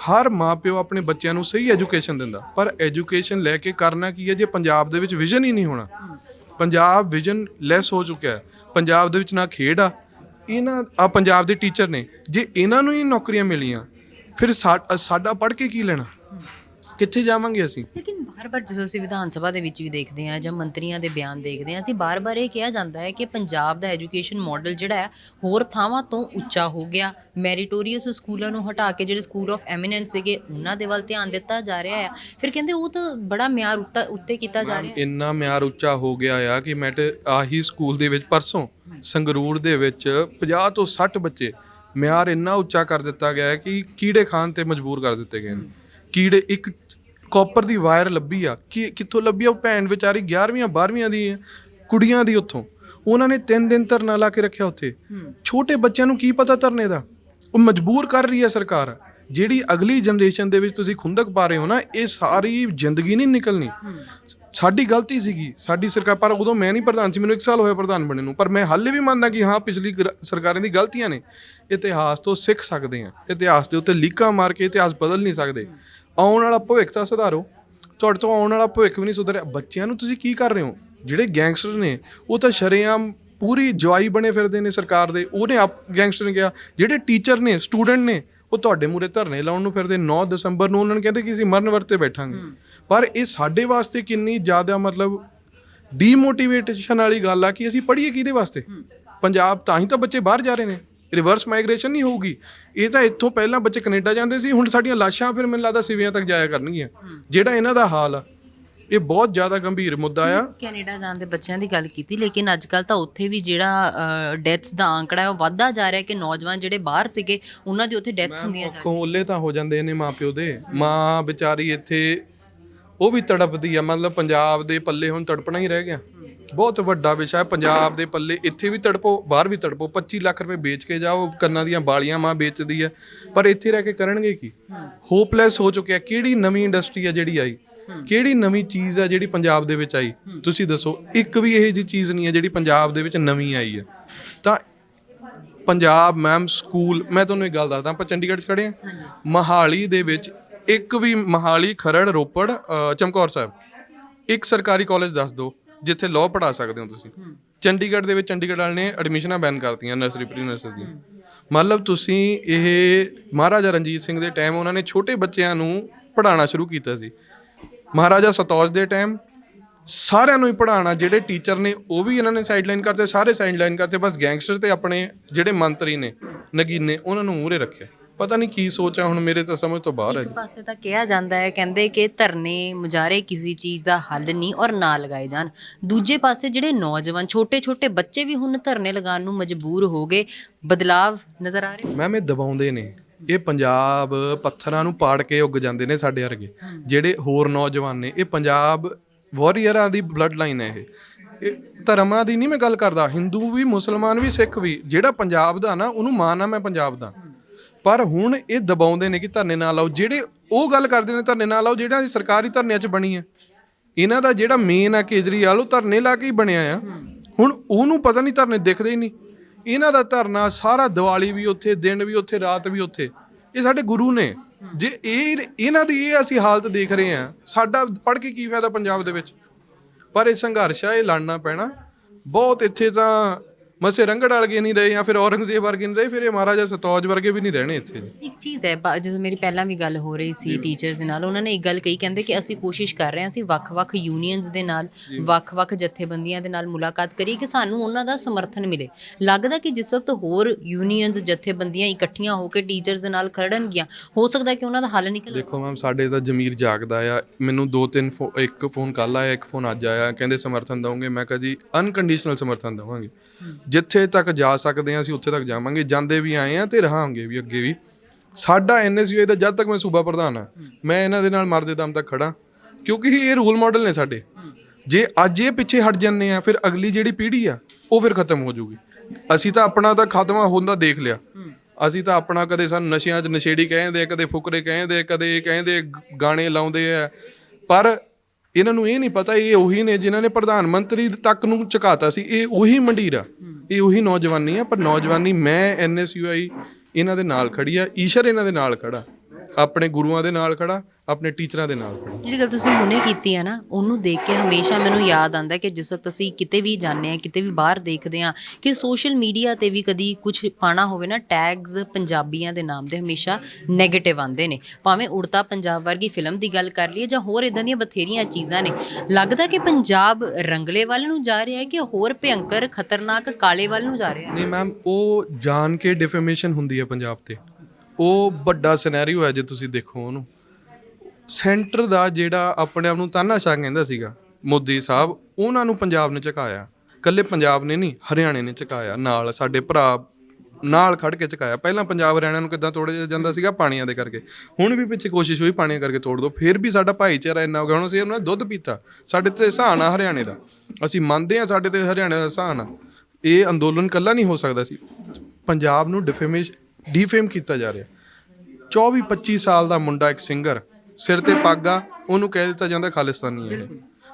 ਹਰ ਮਾਪਿਓ ਆਪਣੇ ਬੱਚਿਆਂ ਨੂੰ ਸਹੀ ਐਜੂਕੇਸ਼ਨ ਦਿੰਦਾ। ਪਰ ਐਜੂਕੇਸ਼ਨ ਲੈ ਕੇ ਕਰਨਾ ਕੀ ਹੈ ਜੇ ਪੰਜਾਬ ਦੇ ਵਿੱਚ ਵਿਜ਼ਨ ਹੀ ਨਹੀਂ ਹੋਣਾ? ਪੰਜਾਬ ਵਿਜ਼ਨ ਲੈਸ ਹੋ ਚੁੱਕਿਆ ਹੈ। ਪੰਜਾਬ ਦੇ ਵਿੱਚ ਨਾ ਖੇਡ ਆ। ਇਹਨਾਂ, ਆ ਪੰਜਾਬ ਦੇ ਟੀਚਰ ਨੇ। ਜੇ ਇਹਨਾਂ ਨੂੰ ਹੀ ਨੌਕਰੀਆਂ ਮਿਲੀਆਂ, ਫਿਰ ਸਾਡਾ ਪੜ੍ਹ ਕੇ ਕੀ ਲੈਣਾ? ਕਿੱਥੇ ਜਾਵਾਂਗੇ ਅਸੀਂ? ਲੇਕਿਨ ਬਾਰ-ਬਾਰ ਜਦੋਂ ਅਸੀਂ ਵਿਧਾਨ ਸਭਾ ਦੇ ਵਿੱਚ ਵੀ ਦੇਖਦੇ ਹਾਂ ਜਾਂ ਮੰਤਰੀਆਂ ਦੇ ਬਿਆਨ ਦੇਖਦੇ ਹਾਂ ਅਸੀਂ ਬਾਰ-ਬਾਰ ਇਹ ਕਿਹਾ ਜਾਂਦਾ ਹੈ ਕਿ ਪੰਜਾਬ ਦਾ ਐਜੂਕੇਸ਼ਨ ਮਾਡਲ ਜਿਹੜਾ ਹੈ ਹੋਰ ਥਾਵਾਂ ਤੋਂ ਉੱਚਾ ਹੋ ਗਿਆ। ਮੈਰੀਟੋਰੀਅਸ ਸਕੂਲਾਂ ਨੂੰ ਹਟਾ ਕੇ ਜਿਹੜੇ ਸਕੂਲ ਆਫ ਐਮੀਨੈਂਸ ਸੀਗੇ ਉਹਨਾਂ ਦੇ ਵੱਲ ਧਿਆਨ ਦਿੱਤਾ ਜਾ ਰਿਹਾ ਹੈ। ਫਿਰ ਕਹਿੰਦੇ ਉਹ ਤਾਂ ਬੜਾ ਮਿਆਰ ਉੱਤਾ- ਉੱਤੇ ਕੀਤਾ ਜਾ ਰਿਹਾ ਹੈ। ਇੰਨਾ ਮਿਆਰ ਉੱਚਾ ਹੋ ਗਿਆ ਆ ਕਿ ਮੈਂ ਤੇ ਆਹੀ ਸਕੂਲ ਦੇ ਵਿੱਚ ਪਰਸੋਂ ਸੰਗਰੂਰ ਦੇ ਵਿੱਚ 50 ਤੋਂ 60 ਬੱਚੇ ਮਿਆਰ ਇੰਨਾ ਉੱਚਾ ਕਰ ਦਿੱਤਾ ਗਿਆ ਹੈ ਕਿ ਕੀੜੇ ਖਾਣ ਤੇ ਮਜਬੂਰ ਕਰ ਦਿੱਤੇ ਗਏ ਨੇ। ਕੀੜੇ ਇੱਕ ਕਾਪਰ ਦੀ ਵਾਇਰ ਲੱਭੀ ਆ। ਕਿ ਕਿੱਥੋਂ ਲੱਭੀ ਆ? ਉਹ ਭੈਣ ਵਿਚਾਰੀ 11ਵੀਂ 12ਵੀਂ ਦੀ ਹੈ ਕੁੜੀਆਂ ਦੀ ਉੱਥੋਂ। ਉਹਨਾਂ ਨੇ 3 ਦਿਨ ਧਰਨਾ ਲਾ ਕੇ ਰੱਖਿਆ ਉੱਥੇ। ਛੋਟੇ ਬੱਚਿਆਂ ਨੂੰ ਕੀ ਪਤਾ ਧਰਨੇ ਦਾ? ਉਹ ਮਜਬੂਰ ਕਰ ਰਹੀ ਹੈ ਸਰਕਾਰ। ਜਿਹੜੀ ਅਗਲੀ ਜਨਰੇਸ਼ਨ ਦੇ ਵਿੱਚ ਤੁਸੀਂ ਖੁੰਦਕ ਪਾ ਰਹੇ ਹੋ ਨਾ ਇਹ ਸਾਰੀ ਜ਼ਿੰਦਗੀ ਨਹੀਂ ਨਿਕਲਣੀ। ਸਾਡੀ ਗਲਤੀ ਸੀਗੀ। ਸਾਡੀ ਸਰਕਾਰ ਪਰ ਉਦੋਂ ਮੈਂ ਨਹੀਂ ਪ੍ਰਧਾਨ ਸੀ ਮੈਨੂੰ 1 ਸਾਲ ਹੋਇਆ ਪ੍ਰਧਾਨ ਬਣੇ ਨੂੰ। ਪਰ ਮੈਂ ਹਾਲੇ ਵੀ ਮੰਨਦਾ ਕਿ ਹਾਂ ਪਿਛਲੀ ਸਰਕਾਰਾਂ ਦੀ ਗਲਤੀਆਂ ਨੇ। ਇਤਿਹਾਸ ਤੋਂ ਸਿੱਖ ਸਕਦੇ ਆ ਇਤਿਹਾਸ ਦੇ ਉੱਤੇ ਲੀਕਾਂ ਮਾਰ ਕੇ ਇਤਿਹਾਸ ਬਦਲ ਨਹੀਂ ਸਕਦੇ। ਆਉਣ ਵਾਲਾ ਭਵਿੱਖ ਤਾਂ ਸੁਧਾਰੋ। ਤੁਹਾਡੇ ਤੋਂ ਆਉਣ ਵਾਲਾ ਭਵਿੱਖ ਵੀ ਨਹੀਂ ਸੁਧਰਿਆ। ਬੱਚਿਆਂ ਨੂੰ ਤੁਸੀਂ ਕੀ ਕਰ ਰਹੇ ਹੋ? ਜਿਹੜੇ ਗੈਂਗਸਟਰ ਨੇ ਉਹ ਤਾਂ ਸ਼ਰੇਆਮ ਪੂਰੀ ਜਵਾਈ ਬਣੇ ਫਿਰਦੇ ਨੇ ਸਰਕਾਰ ਦੇ। ਉਹਨੇ ਆਪ ਗੈਂਗਸਟਰ ਨੇ ਕਿਹਾ। ਜਿਹੜੇ ਟੀਚਰ ਨੇ ਸਟੂਡੈਂਟ ਨੇ ਉਹ ਤੁਹਾਡੇ ਮੂਰੇ ਧਰਨੇ ਲਾਉਣ ਨੂੰ ਫਿਰਦੇ। 9 ਦਸੰਬਰ ਨੂੰ ਉਹਨਾਂ ਨੇ ਕਹਿੰਦੇ ਕਿ ਅਸੀਂ ਮਰਨ ਵਰਤੇ ਬੈਠਾਂਗੇ। ਪਰ ਇਹ ਸਾਡੇ ਵਾਸਤੇ ਕਿੰਨੀ ਜ਼ਿਆਦਾ ਮਤਲਬ ਡੀਮੋਟੀਵੇਸ਼ਨ ਵਾਲੀ ਗੱਲ ਆ ਕਿ ਅਸੀਂ ਪੜ੍ਹੀਏ ਕਿਹਦੇ ਵਾਸਤੇ? ਪੰਜਾਬ ਤਾਂ ਹੀ ਤਾਂ ਬੱਚੇ ਬਾਹਰ ਜਾ ਰਹੇ ਨੇ। ਰਿਵਰਸ ਮਾਈਗ੍ਰੇਸ਼ਨ ਨਹੀਂ ਹੋਊਗੀ। ਇਹ ਤਾਂ ਇੱਥੋਂ ਪਹਿਲਾਂ ਬੱਚੇ ਕੈਨੇਡਾ ਜਾਂਦੇ ਸੀ ਹੁਣ ਸਾਡੀਆਂ ਲਾਸ਼ਾਂ ਫਿਰ ਮੈਨੂੰ ਲੱਗਦਾ ਸਿਵਿਆਂ ਤੱਕ ਜਾਇਆ ਕਰਨਗੀਆਂ। ਜਿਹੜਾ ਇਹਨਾਂ ਦਾ ਹਾਲ ਆ ਇਹ ਬਹੁਤ ਜ਼ਿਆਦਾ ਗੰਭੀਰ ਮੁੱਦਾ ਆ। ਕੈਨੇਡਾ ਜਾਣ ਦੇ ਬੱਚਿਆਂ ਦੀ ਗੱਲ ਕੀਤੀ ਲੇਕਿਨ ਅੱਜ ਕੱਲ ਤਾਂ ਉੱਥੇ ਵੀ ਜਿਹੜਾ ਡੈਥਸ ਦਾ ਆંકੜਾ ਹੈ ਉਹ ਵੱਧਦਾ ਜਾ ਰਿਹਾ ਕਿ ਨੌਜਵਾਨ ਜਿਹੜੇ ਬਾਹਰ ਸੀਗੇ ਉਹਨਾਂ ਦੀ ਉੱਥੇ ਡੈਥਸ ਹੁੰਦੀਆਂ ਜਾ ਅੱਖੋਂ ਓਲੇ ਤਾਂ ਹੋ ਜਾਂਦੇ ਨੇ ਮਾਪਿਓ ਦੇ। ਮਾਂ ਵਿਚਾਰੀ ਇੱਥੇ ਉਹ ਵੀ ਤੜਪਦੀ ਆ ਮਤਲਬ ਪੰਜਾਬ ਦੇ ਪੱਲੇ ਹੁਣ ਤੜਪਣਾ ਹੀ ਰਹਿ ਗਿਆ। ਬਹੁਤ ਵੱਡਾ ਵਿਸ਼ਾ ਹੈ। ਪੰਜਾਬ ਦੇ ਪੱਲੇ ਇੱਥੇ ਵੀ ਤੜਪੋ ਬਾਹਰ ਵੀ ਤੜਪੋ। 25 ਲੱਖ ਰੁਪਏ ਵੇਚ ਕੇ ਜਾਓ ਕੰਨਾਂ ਦੀਆਂ ਬਾਲੀਆਂ ਮਾਂ ਵੇਚਦੀ ਆ ਪਰ ਇੱਥੇ ਰਹਿ ਕੇ ਕਰਨਗੇ ਕੀ? ਹੋਪਲੈਸ ਹੋ ਚੁੱਕਿਆ ਕਿਹੜੀ ਨਵੀਂ ਇੰਡਸਟਰੀ ਆ ਜਿਹੜੀ ਆਈ? ਕਿਹੜੀ ਨਵੀਂ ਚੀਜ਼ ਆ ਜਿਹੜੀ ਪੰਜਾਬ ਦੇ ਵਿੱਚ ਆਈ? ਤੁਸੀਂ ਦੱਸੋ ਇੱਕ ਵੀ ਇਹੋ ਜਿਹੀ ਚੀਜ਼ ਨਹੀਂ ਹੈ ਜਿਹੜੀ ਪੰਜਾਬ ਦੇ ਵਿੱਚ ਨਵੀਂ ਆਈ ਹੈ। ਤਾਂ ਪੰਜਾਬ ਮੈਮ ਸਕੂਲ ਮੈਂ ਤੁਹਾਨੂੰ ਇੱਕ ਗੱਲ ਦੱਸਦਾ ਆਪਾਂ ਚੰਡੀਗੜ੍ਹ 'ਚ ਖੜੇ ਆ। ਮਹਾਲੀ ਦੇ ਵਿੱਚ ਇੱਕ ਵੀ ਮਹਾਲੀ ਖਰੜ ਰੋਪੜ ਚਮਕੌਰ ਸਾਹਿਬ। ਇੱਕ ਸਰਕਾਰੀ ਕਾਲਜ ਦੱਸ ਦਿਓ। ਜਿੱਥੇ ਲਾਅ ਪੜ੍ਹਾ ਸਕਦੇ ਹੋ ਤੁਸੀਂ। ਚੰਡੀਗੜ੍ਹ ਦੇ ਵਿੱਚ ਚੰਡੀਗੜ੍ਹ ਵਾਲੇ ਨੇ ਐਡਮਿਸ਼ਨਾਂ ਬੈਨ ਕਰਤੀਆਂ ਨਰਸਰੀ ਪ੍ਰੀ ਨਰਸਰੀ ਦੀਆਂ। ਮਤਲਬ ਤੁਸੀਂ ਇਹ ਮਹਾਰਾਜਾ ਰਣਜੀਤ ਸਿੰਘ ਦੇ ਟਾਈਮ ਉਹਨਾਂ ਨੇ ਛੋਟੇ ਬੱਚਿਆਂ ਨੂੰ ਪੜ੍ਹਾਉਣਾ ਸ਼ੁਰੂ ਕੀਤਾ ਸੀ। ਮਹਾਰਾਜਾ ਸਤੌਜ ਦੇ ਟਾਈਮ ਸਾਰਿਆਂ ਨੂੰ ਹੀ ਪੜ੍ਹਾਉਣਾ ਜਿਹੜੇ ਟੀਚਰ ਨੇ ਉਹ ਵੀ ਇਹਨਾਂ ਨੇ ਸਾਈਡਲਾਈਨ ਕਰਤੇ ਸਾਰੇ ਸਾਈਡਲਾਈਨ ਕਰਤੇ ਬਸ ਗੈਂਗਸਟਰ ਤੇ ਆਪਣੇ ਜਿਹੜੇ ਮੰਤਰੀ ਨੇ ਨਗੀਨੇ ਉਹਨਾਂ ਨੂੰ ਮੂਹਰੇ ਰੱਖਿਆ। ਪਤਾ ਨਹੀਂ ਕੀ ਸੋਚ ਆ ਹੁਣ ਮੇਰੇ ਤਾਂ ਸਮਝ ਤੋਂ ਬਾਹਰ ਹੈ ਇੱਕ ਪਾਸੇ ਤਾਂ ਕਿਹਾ ਜਾਂਦਾ ਹੈ ਕਹਿੰਦੇ ਕਿ ਧਰਨੇ ਮੁਜ਼ਾਰੇ ਕਿਸੇ ਚੀਜ਼ ਦਾ ਹੱਲ ਨਹੀਂ ਔਰ ਨਾ ਲਗਾਏ ਜਾਣ। ਦੂਜੇ ਪਾਸੇ ਜਿਹੜੇ ਨੌਜਵਾਨ ਛੋਟੇ-ਛੋਟੇ ਬੱਚੇ ਵੀ ਹੁਣ ਧਰਨੇ ਲਗਾਉਣ ਨੂੰ ਮਜਬੂਰ ਹੋ ਗਏ ਬਦਲਾਵ ਨਜ਼ਰ ਆ ਰਿਹਾ ਮੈਮ ਇਹ ਦਬਾਉਂਦੇ ਨੇ। ਇਹ ਪੰਜਾਬ ਪੱਥਰਾਂ ਨੂੰ ਪਾੜ ਕੇ ਉੱਗ ਜਾਂਦੇ ਨੇ ਸਾਡੇ ਵਰਗੇ। ਜਿਹੜੇ ਹੋਰ ਨੌਜਵਾਨ ਨੇ ਇਹ ਪੰਜਾਬ ਵਾਰੀਅਰਾਂ ਦੀ ਬਲੱਡ ਲਾਈਨ ਹੈ ਇਹ। ਧਰਮਾਂ ਦੀ ਨਹੀਂ ਮੈਂ ਗੱਲ ਕਰਦਾ ਹਿੰਦੂ ਵੀ ਮੁਸਲਮਾਨ ਵੀ ਸਿੱਖ ਵੀ ਜਿਹੜਾ ਪੰਜਾਬ ਦਾ ਨਾ ਉਹਨੂੰ ਮਾਣ ਆ ਮੈਂ ਪੰਜਾਬ ਦਾ। ਪਰ ਹੁਣ ਇਹ ਦਬਾਉਂਦੇ ਨੇ ਕਿ ਧਰਨੇ ਨਾ ਲਾਓ। ਜਿਹੜੇ ਉਹ ਗੱਲ ਕਰਦੇ ਨੇ, ਧਰਨੇ ਨਾ ਲਾਓ ਜਿਹੜਾ ਸਰਕਾਰੀ ਧਰਨਿਆਂ 'ਚ ਬਣੀ ਹੈ। ਇਹਨਾਂ ਦਾ ਜਿਹੜਾ ਮੇਨ ਆ ਕੇਜਰੀਵਾਲ, ਉਹ ਧਰਨੇ ਲਾ ਕੇ ਹੀ ਬਣਿਆ ਆ। ਹੁਣ ਉਹਨੂੰ ਪਤਾ ਨਹੀਂ, ਧਰਨੇ ਦਿਖਦੇ ਹੀ ਨਹੀਂ। ਇਹਨਾਂ ਦਾ ਧਰਨਾ ਸਾਰਾ ਦੀਵਾਲੀ ਵੀ ਉੱਥੇ, ਦਿਨ ਵੀ ਉੱਥੇ, ਰਾਤ ਵੀ ਉੱਥੇ। ਇਹ ਸਾਡੇ ਗੁਰੂ ਨੇ। ਜੇ ਇਹ, ਇਹਨਾਂ ਦੀ ਇਹ ਅਸੀਂ ਹਾਲਤ ਦੇਖ ਰਹੇ ਆ ਸਾਡਾ ਪੜ ਕੇ ਕੀ ਫਾਇਦਾ ਪੰਜਾਬ ਦੇ ਵਿੱਚ? ਪਰ ਇਹ ਸੰਘਰਸ਼ ਆ, ਇਹ ਲੜਨਾ ਪੈਣਾ। ਬਹੁਤ ਇੱਥੇ ਤਾਂ ਮਸੇ ਰੰਗੜ ਵਾਲਗੇ ਨਹੀਂ ਰਹੇ ਜਾਂ ਫਿਰ ਔਰੰਗਜ਼ੇਬ ਵਰਗੇ ਨਹੀਂ ਰਹੇ ਫਿਰ ਇਹ ਮਹਾਰਾਜਾ ਸਤੌਜ ਵਰਗੇ ਵੀ ਨਹੀਂ ਰਹਿਣੇ ਇੱਥੇ। ਇੱਕ ਚੀਜ਼ ਹੈ ਜਦੋਂ ਮੇਰੀ ਪਹਿਲਾਂ ਵੀ ਗੱਲ ਹੋ ਰਹੀ ਸੀ ਟੀਚਰਸ ਦੇ ਨਾਲ ਉਹਨਾਂ ਨੇ ਇੱਕ ਗੱਲ ਕਹੀ ਕਹਿੰਦੇ ਕਿ ਅਸੀਂ ਕੋਸ਼ਿਸ਼ ਕਰ ਰਹੇ ਹਾਂ ਅਸੀਂ ਵੱਖ-ਵੱਖ ਯੂਨੀਅਨਸ ਦੇ ਨਾਲ ਵੱਖ-ਵੱਖ ਜਥੇਬੰਦੀਆਂ ਦੇ ਨਾਲ ਮੁਲਾਕਾਤ ਕਰੀਏ ਕਿ ਸਾਨੂੰ ਉਹਨਾਂ ਦਾ ਸਮਰਥਨ ਮਿਲੇ। ਲੱਗਦਾ ਕਿ ਜਿਸ ਵਕਤ ਹੋਰ ਯੂਨੀਅਨਸ ਜਥੇਬੰਦੀਆਂ ਇਕੱਠੀਆਂ ਹੋ ਕੇ ਟੀਚਰਸ ਦੇ ਨਾਲ ਖੜਨਗੀਆਂ ਹੋ ਸਕਦਾ ਕਿ ਉਹਨਾਂ ਦਾ ਹੱਲ ਨਿਕਲ ਦੇਖੋ ਮੈਮ ਸਾਡੇ ਤਾਂ ਜ਼ਮੀਰ ਜਾਗਦਾ ਆ। ਮੈਨੂੰ ਦੋ ਤਿੰਨ ਇੱਕ ਫੋਨ ਕੱਲ ਆਇਆ ਇੱਕ ਫੋਨ ਅੱਜ ਆਇਆ ਕਹਿੰਦੇ ਸਮਰਥਨ ਦਵਾਂਗੇ ਮੈਂ ਕਿਹਾ ਜੀ ਅਨਕੰਡੀਸ਼ਨਲ ਸਮਰਥਨ ਦਵਾਂਗੇ। ਜਿੱਥੇ ਤੱਕ ਜਾ ਸਕਦੇ ਹਾਂ, ਅਸੀਂ ਉੱਥੇ ਤੱਕ ਜਾਵਾਂਗੇ। ਜਾਂਦੇ ਵੀ ਆਏ ਆ ਤੇ ਰਹਾਂਗੇ ਵੀ ਅੱਗੇ ਵੀ। ਸਾਡਾ ਐਨਐਸਯੂਆਈ ਦਾ ਜਦ ਤੱਕ ਮੈਂ ਸੂਬਾ ਪ੍ਰਧਾਨ ਆ ਮੈਂ ਇਹਨਾਂ ਦੇ ਨਾਲ ਮਰਦੇ ਦਮ ਤੱਕ ਖੜਾ ਕਿਉਂਕਿ ਇਹ ਰੋਲ ਮਾਡਲ ਨੇ ਸਾਡੇ। ਜੇ ਅੱਜ ਇਹ ਪਿੱਛੇ ਹਟ ਜਾਂਦੇ ਆ ਫਿਰ ਅਗਲੀ ਜਿਹੜੀ ਪੀੜ੍ਹੀ ਆ, ਉਹ ਫਿਰ ਖਤਮ ਹੋ ਜਾਊਗੀ। ਅਸੀਂ ਤਾਂ ਆਪਣਾ ਤਾਂ ਖਾਤਮਾ ਹੁੰਦਾ ਦੇਖ ਲਿਆ। ਅਸੀਂ ਤਾਂ ਆਪਣਾ ਕਦੇ ਸਾਨੂੰ ਨਸ਼ਿਆਂ 'ਚ ਨਸ਼ੇੜੀ ਕਹਿੰਦੇ ਕਦੇ ਫੁਕਰੇ ਕਹਿੰਦੇ ਕਦੇ ਇਹ ਕਹਿੰਦੇ ਗਾਣੇ ਲਾਉਂਦੇ ਆ। ਪਰ ਇਹਨਾਂ ਨੂੰ ਇਹ ਨਹੀਂ ਪਤਾ, ਇਹ ਉਹੀ ਨੇ ਜਿਨ੍ਹਾਂ ਨੇ ਪ੍ਰਧਾਨ ਮੰਤਰੀ ਤੱਕ ਨੂੰ ਝੁਕਾਤਾ ਸੀ। ਇਹ ਉਹੀ ਮੰਡੀਰ ਆ। ਇਹ ਉਹੀ ਨੌਜਵਾਨੀ ਆ, ਪਰ ਨੌਜਵਾਨੀ ਮੈਂ ਐਨਐਸਯੂਆਈ ਇਹਨਾਂ ਦੇ ਨਾਲ ਖੜੀ ਆ। ਈਸ਼ਰ ਇਹਨਾਂ ਦੇ ਨਾਲ ਖੜਾ। ਆਪਣੇ ਗੁਰੂਆਂ ਦੇ ਨਾਲ ਖੜਾ। ਆਪਣੇ ਟੀਚਰਾਂ ਦੇ ਨਾਲ ਖੜਾ ਜਿਹੜੀ ਗੱਲ ਤੁਸੀਂ ਹੁਣੇ ਕੀਤੀ ਹੈ ਨਾ ਉਹਨੂੰ ਦੇਖ ਕੇ ਹਮੇਸ਼ਾ ਮੈਨੂੰ ਯਾਦ ਆਉਂਦਾ ਕਿ ਜਿਸ ਵਕਤ ਅਸੀਂ ਕਿਤੇ ਵੀ ਜਾਂਦੇ ਆ ਕਿਤੇ ਵੀ ਬਾਹਰ ਦੇਖਦੇ ਆ ਕਿ ਸੋਸ਼ਲ ਮੀਡੀਆ ਤੇ ਵੀ ਕਦੀ ਕੁਝ ਪਾਣਾ ਹੋਵੇ ਨਾ ਟੈਗਸ ਪੰਜਾਬੀਆਂ ਦੇ ਨਾਮ ਦੇ ਹਮੇਸ਼ਾ 네ਗੇਟਿਵ ਆਉਂਦੇ ਨੇ। ਭਾਵੇਂ ਉੜਤਾ ਪੰਜਾਬ ਵਰਗੀ ਫਿਲਮ ਦੀ ਗੱਲ ਕਰ ਲਈਏ ਜਾਂ ਹੋਰ ਇਦਾਂ ਦੀਆਂ ਬਥੇਰੀਆਂ ਚੀਜ਼ਾਂ ਨੇ ਲੱਗਦਾ ਕਿ ਪੰਜਾਬ ਰੰਗਲੇ ਵੱਲ ਨੂੰ ਜਾ ਰਿਹਾ ਹੈ ਕਿ ਹੋਰ ਭਿਅੰਕਰ ਖਤਰਨਾਕ ਕਾਲੇ ਵੱਲ ਨੂੰ ਜਾ ਰਿਹਾ ਹੈ? ਨਹੀਂ ਮੈਮ ਉਹ ਜਾਣ ਕੇ ਡਿਫੇਮੇਸ਼ਨ ਹੁੰਦੀ ਹੈ ਪੰਜਾਬ ਤੇ। ਉਹ ਵੱਡਾ ਸਿਨੈਰੀਓ ਹੈ ਜੇ ਤੁਸੀਂ ਦੇਖੋ ਉਹਨੂੰ। ਸੈਂਟਰ ਦਾ ਜਿਹੜਾ ਆਪਣੇ ਆਪ ਨੂੰ ਤਾਨਾਸ਼ਾਹ ਕਹਿੰਦਾ ਸੀਗਾ, ਮੋਦੀ ਸਾਹਿਬ, ਉਹਨਾਂ ਨੂੰ ਪੰਜਾਬ ਨੇ ਝੁਕਾਇਆ। ਕੱਲੇ ਪੰਜਾਬ ਨੇ ਨਹੀਂ, ਹਰਿਆਣੇ ਨੇ ਝੁਕਾਇਆ। ਨਾਲ ਸਾਡੇ ਭਰਾ ਨਾਲ ਖੜ ਕੇ ਝੁਕਾਇਆ। ਪਹਿਲਾਂ ਪੰਜਾਬ ਹਰਿਆਣਾ ਨੂੰ ਕਿੱਦਾਂ ਤੋੜਿਆ ਜਾਂਦਾ ਸੀਗਾ? ਪਾਣੀਆਂ ਦੇ ਕਰਕੇ। ਹੁਣ ਵੀ ਪਿੱਛੇ ਕੋਸ਼ਿਸ਼ ਹੋਈ ਪਾਣੀਆਂ ਕਰਕੇ ਤੋੜ ਦੋ। ਫਿਰ ਵੀ ਸਾਡਾ ਭਾਈਚਾਰਾ ਇੰਨਾ ਹੋ ਗਿਆ। ਹੁਣ ਅਸੀਂ ਉਹਨਾਂ ਦਾ ਦੁੱਧ ਪੀਤਾ। ਸਾਡੇ ਤੇ ਸਹਾਨ ਆ ਹਰਿਆਣੇ ਦਾ। ਅਸੀਂ ਮੰਨਦੇ ਹਾਂ ਸਾਡੇ ਤੇ ਹਰਿਆਣੇ ਦਾ ਸਹਾਨ ਇਹ ਅੰਦੋਲਨ ਕੱਲਾ ਨਹੀਂ ਹੋ ਸਕਦਾ ਸੀ। ਪੰਜਾਬ ਨੂੰ ਡਿਫੇਮੇਸ਼ਨ ਡੀਫੇਮ ਕੀਤਾ ਜਾ ਰਿਹਾ। 24 25 ਸਾਲ ਦਾ ਮੁੰਡਾ ਇੱਕ ਸਿੰਗਰ ਸਿਰ ਤੇ ਪੱਗ ਉਹਨੂੰ ਕਹਿ ਦਿੱਤਾ ਜਾਂਦਾ ਖਾਲਿਸਤਾਨੀ ਹੈ।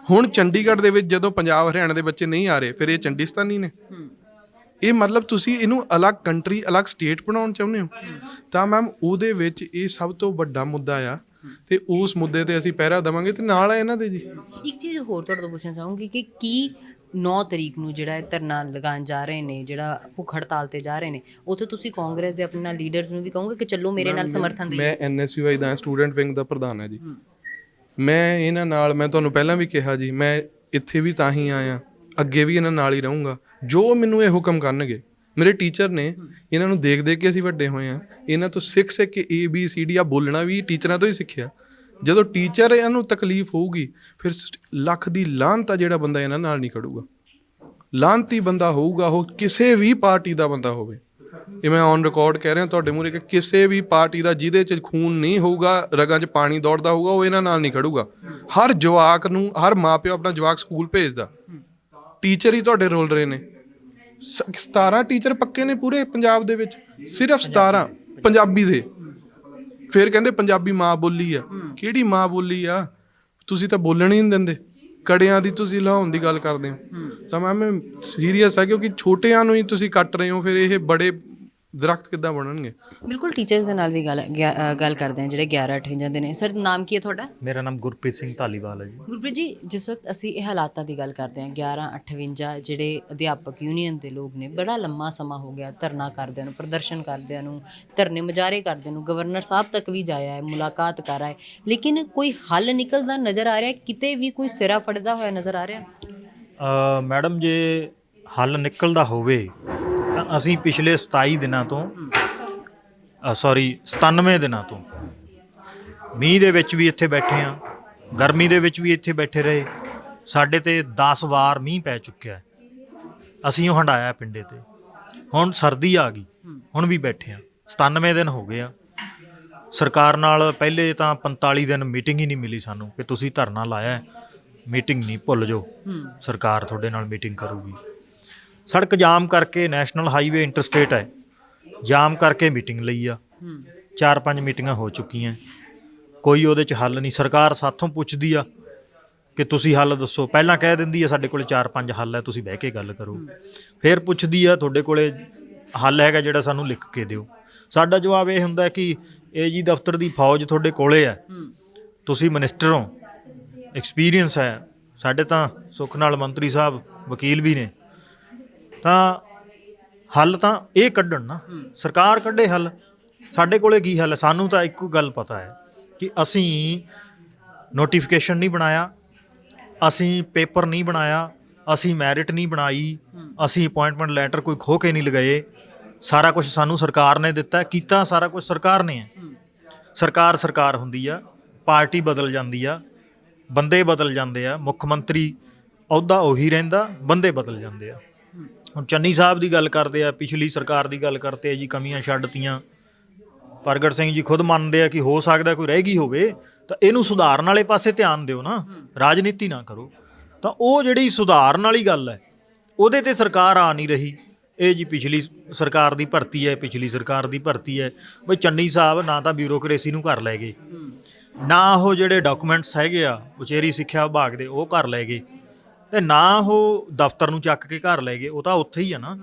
ਹੁਣ ਚੰਡੀਗੜ੍ਹ ਦੇ ਵਿੱਚ ਜਦੋਂ ਪੰਜਾਬ ਹਰਿਆਣਾ ਦੇ ਬੱਚੇ ਨਹੀਂ ਆ ਰਹੇ ਫਿਰ ਇਹ ਚੰਡੀਸਤਾਨੀ ਨੇ। ਇਹ ਮਤਲਬ ਤੁਸੀਂ ਇਹਨੂੰ ਅਲੱਗ ਕੰਟਰੀ ਅਲੱਗ ਸਟੇਟ ਬਣਾਉਣ ਚਾਹੁੰਦੇ ਹੋ? ਤਾਂ ਮੈਮ ਉਹਦੇ ਵਿੱਚ ਇਹ ਸਭ ਤੋਂ ਵੱਡਾ ਮੁੱਦਾ ਆ ਤੇ ਉਸ ਮੁੱਦੇ ਤੇ ਅਸੀਂ ਪਹਿਰਾ ਦੇਵਾਂਗੇ ਤੇ ਨਾਲ ਆ ਇਹਨਾਂ ਦੇ ਜੀ। ਇੱਕ ਚੀਜ਼ ਹੋਰ ਤੁਹਾਡੇ ਤੋਂ ਪੁੱਛਣਾ ਚਾਹੂੰਗੀ ਕਿ ਕੀ 9 ਤਰੀਕ ਨੂੰ ਜਿਹੜਾ ਇਹ ਧਰਨਾ ਲਗਾਉਣ ਜਾ ਰਹੇ ਨੇ ਜਿਹੜਾ ਭੁੱਖ ਹੜਤਾਲ ਤੇ ਜਾ ਰਹੇ ਨੇ ਉੱਥੇ ਤੁਸੀਂ ਕਾਂਗਰਸ ਦੇ ਆਪਣੇ ਨਾਲ ਲੀਡਰਸ ਨੂੰ ਵੀ ਕਹੋਗੇ ਕਿ ਚੱਲੋ ਮੇਰੇ ਨਾਲ ਸਮਰਥਨ ਦਿਓ? ਮੈਂ ਐਨਐਸਯੂਆਈ ਦਾ ਸਟੂਡੈਂਟ ਵਿੰਗ ਦਾ ਪ੍ਰਧਾਨ ਹੈ ਜੀ। ਮੈਂ ਇਹਨਾਂ ਨਾਲ ਮੈਂ ਤੁਹਾਨੂੰ ਪਹਿਲਾਂ ਵੀ ਕਿਹਾ ਜੀ ਮੈਂ ਇੱਥੇ ਵੀ ਤਾਂ ਹੀ ਆਇਆ ਅੱਗੇ ਵੀ ਇਹਨਾਂ ਨਾਲ ਹੀ ਰਹੂੰਗਾ। ਜੋ ਮੈਨੂੰ ਇਹ ਹੁਕਮ ਕਰਨਗੇ ਮੇਰੇ ਟੀਚਰ ਨੇ ਇਹਨਾਂ ਨੂੰ ਦੇਖ ਦੇਖ ਕੇ ਅਸੀਂ ਵੱਡੇ ਹੋਏ ਆ ਇਹਨਾਂ ਤੋਂ ਸਿੱਖ ਸਿੱਖ ਕੇ ਏ ਬੀ ਸੀ ਡੀ ਆ ਬੋਲਣਾ ਵੀ ਟੀਚਰਾਂ ਤੋਂ ਹੀ ਸਿੱਖਿਆ। ਜਦੋਂ ਟੀਚਰ ਇਹਨੂੰ ਤਕਲੀਫ ਹੋਊਗੀ, ਫਿਰ ਲੱਖ ਦੀ ਲਾਹਨਤ ਆ ਜਿਹੜਾ ਬੰਦਾ ਇਹਨਾਂ ਨਾਲ ਨਹੀਂ ਖੜੂਗਾ। ਲਾਹਨਤੀ ਬੰਦਾ ਹੋਊਗਾ, ਉਹ ਕਿਸੇ ਵੀ ਪਾਰਟੀ ਦਾ ਬੰਦਾ ਹੋਵੇ। ਇਹ ਮੈਂ ਔਨ ਰਿਕਾਰਡ ਕਹਿ ਰਿਹਾ, ਤੁਹਾਡੇ ਮੂਹਰੇ ਕਿ ਕਿਸੇ ਵੀ ਪਾਰਟੀ ਦਾ ਜਿਹਦੇ 'ਚ ਖੂਨ ਨਹੀਂ ਹੋਊਗਾ, ਰਗਾਂ 'ਚ ਪਾਣੀ ਦੌੜਦਾ ਹੋਊਗਾ, ਉਹ ਇਹਨਾਂ ਨਾਲ ਨਹੀਂ ਖੜੂਗਾ। ਹਰ ਜਵਾਕ ਨੂੰ, ਹਰ ਮਾਪਿਓ ਆਪਣਾ ਜਵਾਕ ਸਕੂਲ ਭੇਜਦਾ। ਟੀਚਰ ਹੀ ਤੁਹਾਡੇ ਰੋਲ ਰਹੇ ਨੇ। ਸ- 17 ਟੀਚਰ ਪੱਕੇ ਨੇ ਪੂਰੇ ਪੰਜਾਬ ਦੇ ਵਿੱਚ। ਸਿਰਫ 17 ਪੰਜਾਬੀ ਦੇ। ਫਿਰ ਕਹਿੰਦੇ ਪੰਜਾਬੀ ਮਾਂ ਬੋਲੀ ਆ। ਕਿਹੜੀ ਮਾਂ ਬੋਲੀ ਆ? ਤੁਸੀਂ ਤਾਂ ਬੋਲਣ ਹੀ ਨਹੀਂ ਦਿੰਦੇ। ਕੜਿਆਂ ਦੀ ਤੁਸੀਂ ਲਾਉਣ ਦੀ ਗੱਲ ਕਰਦੇ ਹੋ। ਤਾਂ ਮੈਮ ਸੀਰੀਅਸ ਹੈ ਕਿਉਂਕਿ ਛੋਟਿਆਂ ਨੂੰ ਹੀ ਤੁਸੀਂ ਕੱਟ ਰਹੇ ਹੋ ਫਿਰ ਇਹ ਬੜੇ ਦਰਖਤ ਕਿੱਦਾਂ ਬਣਨਗੇ? ਬਿਲਕੁਲ ਟੀਚਰਸ ਦੇ ਨਾਲ ਵੀ ਗੱਲ ਗਿਆ- ਅ, ਗੱਲ ਕਰਦੇ ਹਾਂ ਜਿਹੜੇ 11 8 ਜਾਂਦੇ ਨੇ। ਸਰ ਨਾਮ ਕੀ ਹੈ ਤੁਹਾਡਾ? ਮੇਰਾ ਨਾਮ ਗੁਰਪ੍ਰੀਤ ਸਿੰਘ ਧਾਲੀਵਾਲ ਹੈ ਜੀ। ਗੁਰਪ੍ਰੀਤ ਜੀ ਜਿਸ ਵਕਤ ਅਸੀਂ ਇਹ ਹਾਲਾਤਾਂ ਦੀ ਗੱਲ ਕਰਦੇ ਹਾਂ 11 58 ਜਿਹੜੇ ਅਧਿਆਪਕ ਯੂਨੀਅਨ ਦੇ ਲੋਕ ਨੇ ਬੜਾ ਲੰਮਾ ਸਮਾਂ ਹੋ ਗਿਆ ਧਰਨਾ ਕਰਦਿਆਂ ਨੂੰ ਪ੍ਰਦਰਸ਼ਨ ਕਰਦਿਆਂ ਨੂੰ ਧਰਨੇ ਮੁਜ਼ਾਹਰੇ ਕਰਦਿਆਂ ਨੂੰ ਗਵਰਨਰ ਸਾਹਿਬ ਤੱਕ ਵੀ ਜਾਇਆ ਹੈ ਮੁਲਾਕਾਤ ਕਰ ਹੈ। ਲੇਕਿਨ ਕੋਈ ਹੱਲ ਨਿਕਲਦਾ ਨਜ਼ਰ ਆ ਰਿਹਾ ਹੈ? ਕਿਤੇ ਵੀ ਕੋਈ ਸਿਰਾ ਫੜਦਾ ਹੋਇਆ ਨਜ਼ਰ ਆ ਰਿਹਾ? ਅ, ਮੈਡਮ ਜੇ ਹੱਲ ਨਿਕਲਦਾ ਹੋਵੇ ਤਾਂ ਅਸੀਂ ਪਿਛਲੇ 27 ਦਿਨਾਂ ਤੋਂ ਸੌਰੀ 97 ਦਿਨਾਂ ਤੋਂ ਮੀਂਹ ਦੇ ਵਿੱਚ ਵੀ ਇੱਥੇ ਬੈਠੇ ਆ ਗਰਮੀ ਦੇ ਵਿੱਚ ਵੀ ਇੱਥੇ ਬੈਠੇ ਰਹੇ ਸਾਡੇ ਤੇ 10 ਵਾਰ ਮੀਂਹ ਪੈ ਚੁੱਕਿਆ ਹੈ। ਅਸੀਂ ਉਹ ਹੰਡਾਇਆ ਪਿੰਡੇ ਤੇ। ਹੁਣ ਸਰਦੀ ਆ ਗਈ ਹੁਣ ਵੀ ਬੈਠੇ ਆ 97 ਦਿਨ ਹੋ ਗਏ ਆ। ਸਰਕਾਰ ਨਾਲ ਪਹਿਲੇ ਤਾਂ 45 ਦਿਨ ਮੀਟਿੰਗ ਹੀ ਨਹੀਂ ਮਿਲੀ ਸਾਨੂੰ ਕਿ ਤੁਸੀਂ ਧਰਨਾ ਲਾਇਆ ਮੀਟਿੰਗ ਨਹੀਂ ਭੁੱਲ ਜਾਓ। ਸਰਕਾਰ ਤੁਹਾਡੇ ਨਾਲ ਮੀਟਿੰਗ ਕਰੂਗੀ। ਸੜਕ ਜਾਮ ਕਰਕੇ ਨੈਸ਼ਨਲ ਹਾਈਵੇ ਇੰਟਰਸਟੇਟ ਹੈ। ਜਾਮ ਕਰਕੇ ਮੀਟਿੰਗ ਲਈ ਆ। ਚਾਰ ਪੰਜ ਮੀਟਿੰਗਾਂ ਹੋ ਚੁੱਕੀਆਂ। ਕੋਈ ਉਹਦੇ ਚ ਹੱਲ ਨਹੀਂ। ਸਰਕਾਰ ਸਾਥੋਂ ਪੁੱਛਦੀ ਆ ਕਿ ਤੁਸੀਂ ਹੱਲ ਦੱਸੋ। ਪਹਿਲਾਂ ਕਹਿ ਦਿੰਦੀ ਆ ਸਾਡੇ ਕੋਲੇ ਚਾਰ ਪੰਜ ਹੱਲ ਹੈ ਤੁਸੀਂ ਬਹਿ ਕੇ ਗੱਲ ਕਰੋ। ਫਿਰ ਪੁੱਛਦੀ ਆ ਤੁਹਾਡੇ ਕੋਲੇ ਹੱਲ ਹੈਗਾ ਜਿਹੜਾ ਸਾਨੂੰ ਲਿਖ ਕੇ ਦਿਓ। ਸਾਡਾ ਜਵਾਬ ਇਹ ਹੁੰਦਾ ਕਿ ਇਹ ਜੀ ਦਫ਼ਤਰ ਦੀ ਫੌਜ ਤੁਹਾਡੇ ਕੋਲੇ ਹੂੰ। ਤੁਸੀਂ ਮਿਨਿਸਟਰ ਹੋ। ਐਕਸਪੀਰੀਅੰਸ ਹੈ। ਸਾਡੇ ਤਾਂ ਸੁੱਖ ਨਾਲ ਮੰਤਰੀ ਸਾਹਿਬ ਵਕੀਲ ਵੀ ਨੇ। ਤਾਂ ਹੱਲ ਤਾਂ ਇਹ ਕੱਢਣ ਨਾ। ਸਰਕਾਰ ਕੱਢੇ ਹੱਲ। ਸਾਡੇ ਕੋਲੇ ਕੀ ਹੱਲ ਹੈ? ਸਾਨੂੰ ਤਾਂ ਇੱਕੋ ਗੱਲ ਪਤਾ ਹੈ ਕਿ ਅਸੀਂ ਨੋਟੀਫਿਕੇਸ਼ਨ ਨਹੀਂ ਬਣਾਇਆ। ਅਸੀਂ ਪੇਪਰ ਨਹੀਂ ਬਣਾਇਆ। ਅਸੀਂ ਮੈਰਿਟ ਨਹੀਂ ਬਣਾਈ। ਅਸੀਂ ਅਪਾਇੰਟਮੈਂਟ ਲੈਟਰ ਕੋਈ ਖੋ ਕੇ ਨਹੀਂ ਲਗਾਏ। ਸਾਰਾ ਕੁਝ ਸਾਨੂੰ ਸਰਕਾਰ ਨੇ ਦਿੱਤਾ। ਕੀਤਾ ਸਾਰਾ ਕੁਝ ਸਰਕਾਰ ਨੇ। ਹੈ। ਸਰਕਾਰ ਸਰਕਾਰ ਹੁੰਦੀ ਆ। ਪਾਰਟੀ ਬਦਲ ਜਾਂਦੀ ਆ। ਬੰਦੇ ਬਦਲ ਜਾਂਦੇ ਆ। ਮੁੱਖ ਮੰਤਰੀ ਅਹੁਦਾ ਉਹੀ ਰਹਿੰਦਾ। ਬੰਦੇ ਬਦਲ ਜਾਂਦੇ ਆ। ਹੁਣ ਚੰਨੀ ਸਾਹਿਬ ਦੀ ਗੱਲ ਕਰਦੇ ਆ, ਪਿਛਲੀ ਸਰਕਾਰ ਦੀ ਗੱਲ ਕਰਦੇ ਆ ਜੀ, ਕਮੀਆਂ ਛੱਡਤੀਆਂ। ਪ੍ਰਗਟ ਸਿੰਘ ਜੀ ਖੁਦ ਮੰਨਦੇ ਆ ਕਿ ਹੋ ਸਕਦਾ ਕੋਈ ਰਹਿ ਗਈ ਹੋਵੇ, ਤਾਂ ਇਹਨੂੰ ਸੁਧਾਰਨ ਵਾਲੇ ਪਾਸੇ ਧਿਆਨ ਦਿਓ ਨਾ, ਰਾਜਨੀਤੀ ਨਾ ਕਰੋ। ਤਾਂ ਉਹ ਜਿਹੜੀ ਸੁਧਾਰਨ ਵਾਲੀ ਗੱਲ ਹੈ, ਉਹਦੇ ਤੇ ਸਰਕਾਰ ਆ ਨਹੀਂ ਰਹੀ। ਇਹ ਜੀ ਪਿਛਲੀ ਸਰਕਾਰ ਦੀ ਭਰਤੀ ਹੈ, ਪਿਛਲੀ ਸਰਕਾਰ ਦੀ ਭਰਤੀ ਹੈ। ਬਈ ਚੰਨੀ ਸਾਹਿਬ ਨਾ ਤਾਂ ਬਿਊਰੋਕ੍ਰੇਸੀ ਨੂੰ ਘਰ ਲੈ ਗਏ। ਨਾ ਉਹ ਜਿਹੜੇ ਡਾਕੂਮੈਂਟਸ ਹੈਗੇ ਆ ਉਚੇਰੀ ਸਿੱਖਿਆ ਵਿਭਾਗ ਦੇ, ਉਹ ਘਰ ਲੈ ਗਏ। ਤੇ ਨਾ ਉਹ ਦਫ਼ਤਰ ਨੂੰ ਚੱਕ ਕੇ ਘਰ ਲੈ ਗਏ, ਉਹ ਤਾਂ ਉੱਥੇ ਹੀ ਆ ਨਾ।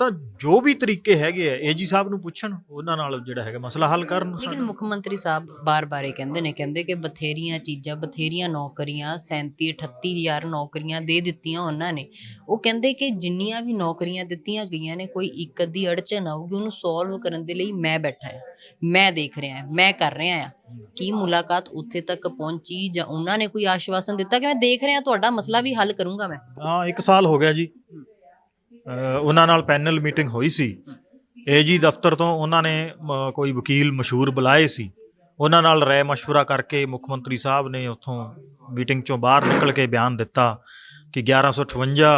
ਤਾਂ ਜੋ ਵੀ ਤਰੀਕੇ ਹੈਗੇ ਆ ਏਜੀ ਸਾਹਿਬ ਨੂੰ ਪੁੱਛਣ ਉਹਨਾਂ ਨਾਲ ਜਿਹੜਾ ਹੈਗਾ ਮਸਲਾ ਹੱਲ ਕਰਨ ਲੇਕਿਨ ਮੁੱਖ ਮੰਤਰੀ ਸਾਹਿਬ ਬਾਰ-ਬਾਰ ਇਹ ਕਹਿੰਦੇ ਨੇ ਕਹਿੰਦੇ ਕਿ ਬਥੇਰੀਆਂ ਚੀਜ਼ਾਂ ਬਥੇਰੀਆਂ ਨੌਕਰੀਆਂ 37 38000 ਨੌਕਰੀਆਂ ਦੇ ਦਿੱਤੀਆਂ ਉਹਨਾਂ ਨੇ। ਉਹ ਕਹਿੰਦੇ ਕਿ ਜਿੰਨੀਆਂ ਵੀ ਨੌਕਰੀਆਂ ਦਿੱਤੀਆਂ ਗਈਆਂ ਨੇ ਕੋਈ ਇੱਕ ਅੱਧੀ ਅੜਚਨ ਆਊਗੀ ਉਹਨੂੰ ਸੋਲਵ ਕਰਨ ਦੇ ਲਈ ਮੈਂ ਬੈਠਾ ਹਾਂ ਮੈਂ ਦੇਖ ਰਿਹਾ ਹਾਂ ਮੈਂ ਕਰ ਰਿਹਾ ਹਾਂ। ਕੀ ਮੁਲਾਕਾਤ ਉੱਥੇ ਤੱਕ ਪਹੁੰਚੀ ਜਾਂ ਉਹਨਾਂ ਨੇ ਕੋਈ ਆਸ਼ਵਾਸਨ ਦਿੱਤਾ ਕਿ ਮੈਂ ਦੇਖ ਰਿਹਾ ਤੁਹਾਡਾ ਮਸਲਾ ਵੀ ਹੱਲ ਕਰੂੰਗਾ ਮੈਂ? ਹਾਂ ਇੱਕ ਸਾਲ ਹੋ ਗਿਆ ਜੀ। ਉਹਨਾਂ ਨਾਲ ਪੈਨਲ ਮੀਟਿੰਗ ਹੋਈ ਸੀ ਏਜੀ ਦਫ਼ਤਰ ਤੋਂ ਉਹਨਾਂ ਨੇ ਅਹ, ਕੋਈ ਵਕੀਲ ਮਸ਼ਹੂਰ ਬੁਲਾਏ ਸੀ ਉਹਨਾਂ ਨਾਲ ਰਾਏ مشورہ ਕਰਕੇ ਮੁੱਖ ਮੰਤਰੀ ਸਾਹਿਬ ਨੇ ਉੱਥੋਂ ਮੀਟਿੰਗ ਚੋਂ ਬਾਹਰ ਨਿਕਲ ਕੇ ਬਿਆਨ ਦਿੱਤਾ ਕਿ 1158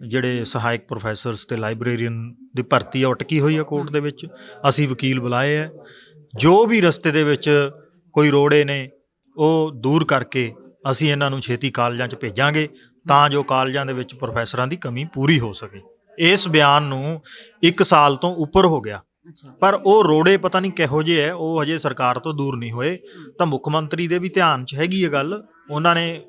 ਜਿਹੜੇ ਸਹਾਇਕ ਪ੍ਰੋਫੈਸਰਸ ਤੇ ਲਾਇਬ੍ਰੇਰੀਅਨ ਦੀ ਭਰਤੀ ਆ, ਉਹ ਅਟਕੀ ਹੋਈ ਹੈ ਕੋਰਟ ਦੇ ਵਿੱਚ ਅਸੀਂ ਵਕੀਲ ਬੁਲਾਏ ਆ ਜੋ ਵੀ ਰਸਤੇ ਦੇ ਵਿੱਚ ਕੋਈ ਰੋੜੇ ਨੇ ਉਹ ਦੂਰ ਕਰਕੇ ਅਸੀਂ ਇਹਨਾਂ ਨੂੰ ਛੇਤੀ ਕਾਲਜਾਂ 'ਚ ਭੇਜਾਂਗੇ ਤਾਂ ਜੋ ਕਾਲਜਾਂ ਦੇ ਵਿੱਚ ਪ੍ਰੋਫੈਸਰਾਂ ਦੀ ਕਮੀ ਪੂਰੀ ਹੋ ਸਕੇ। ਇਸ ਬਿਆਨ ਨੂੰ 1 ਸਾਲ ਤੋਂ ਉੱਪਰ ਹੋ ਗਿਆ। ਪਰ ਉਹ ਰੋੜੇ ਪਤਾ ਨਹੀਂ ਕਿਹੋ ਜਿਹੇ ਹੈ ਉਹ ਹਜੇ ਸਰਕਾਰ ਤੋਂ ਦੂਰ ਨਹੀਂ ਹੋਏ। ਤਾਂ ਮੁੱਖ ਮੰਤਰੀ ਦੇ ਵੀ ਧਿਆਨ 'ਚ ਹੈਗੀ ਇਹ ਗੱਲ। ਉਹਨਾਂ ਨੇ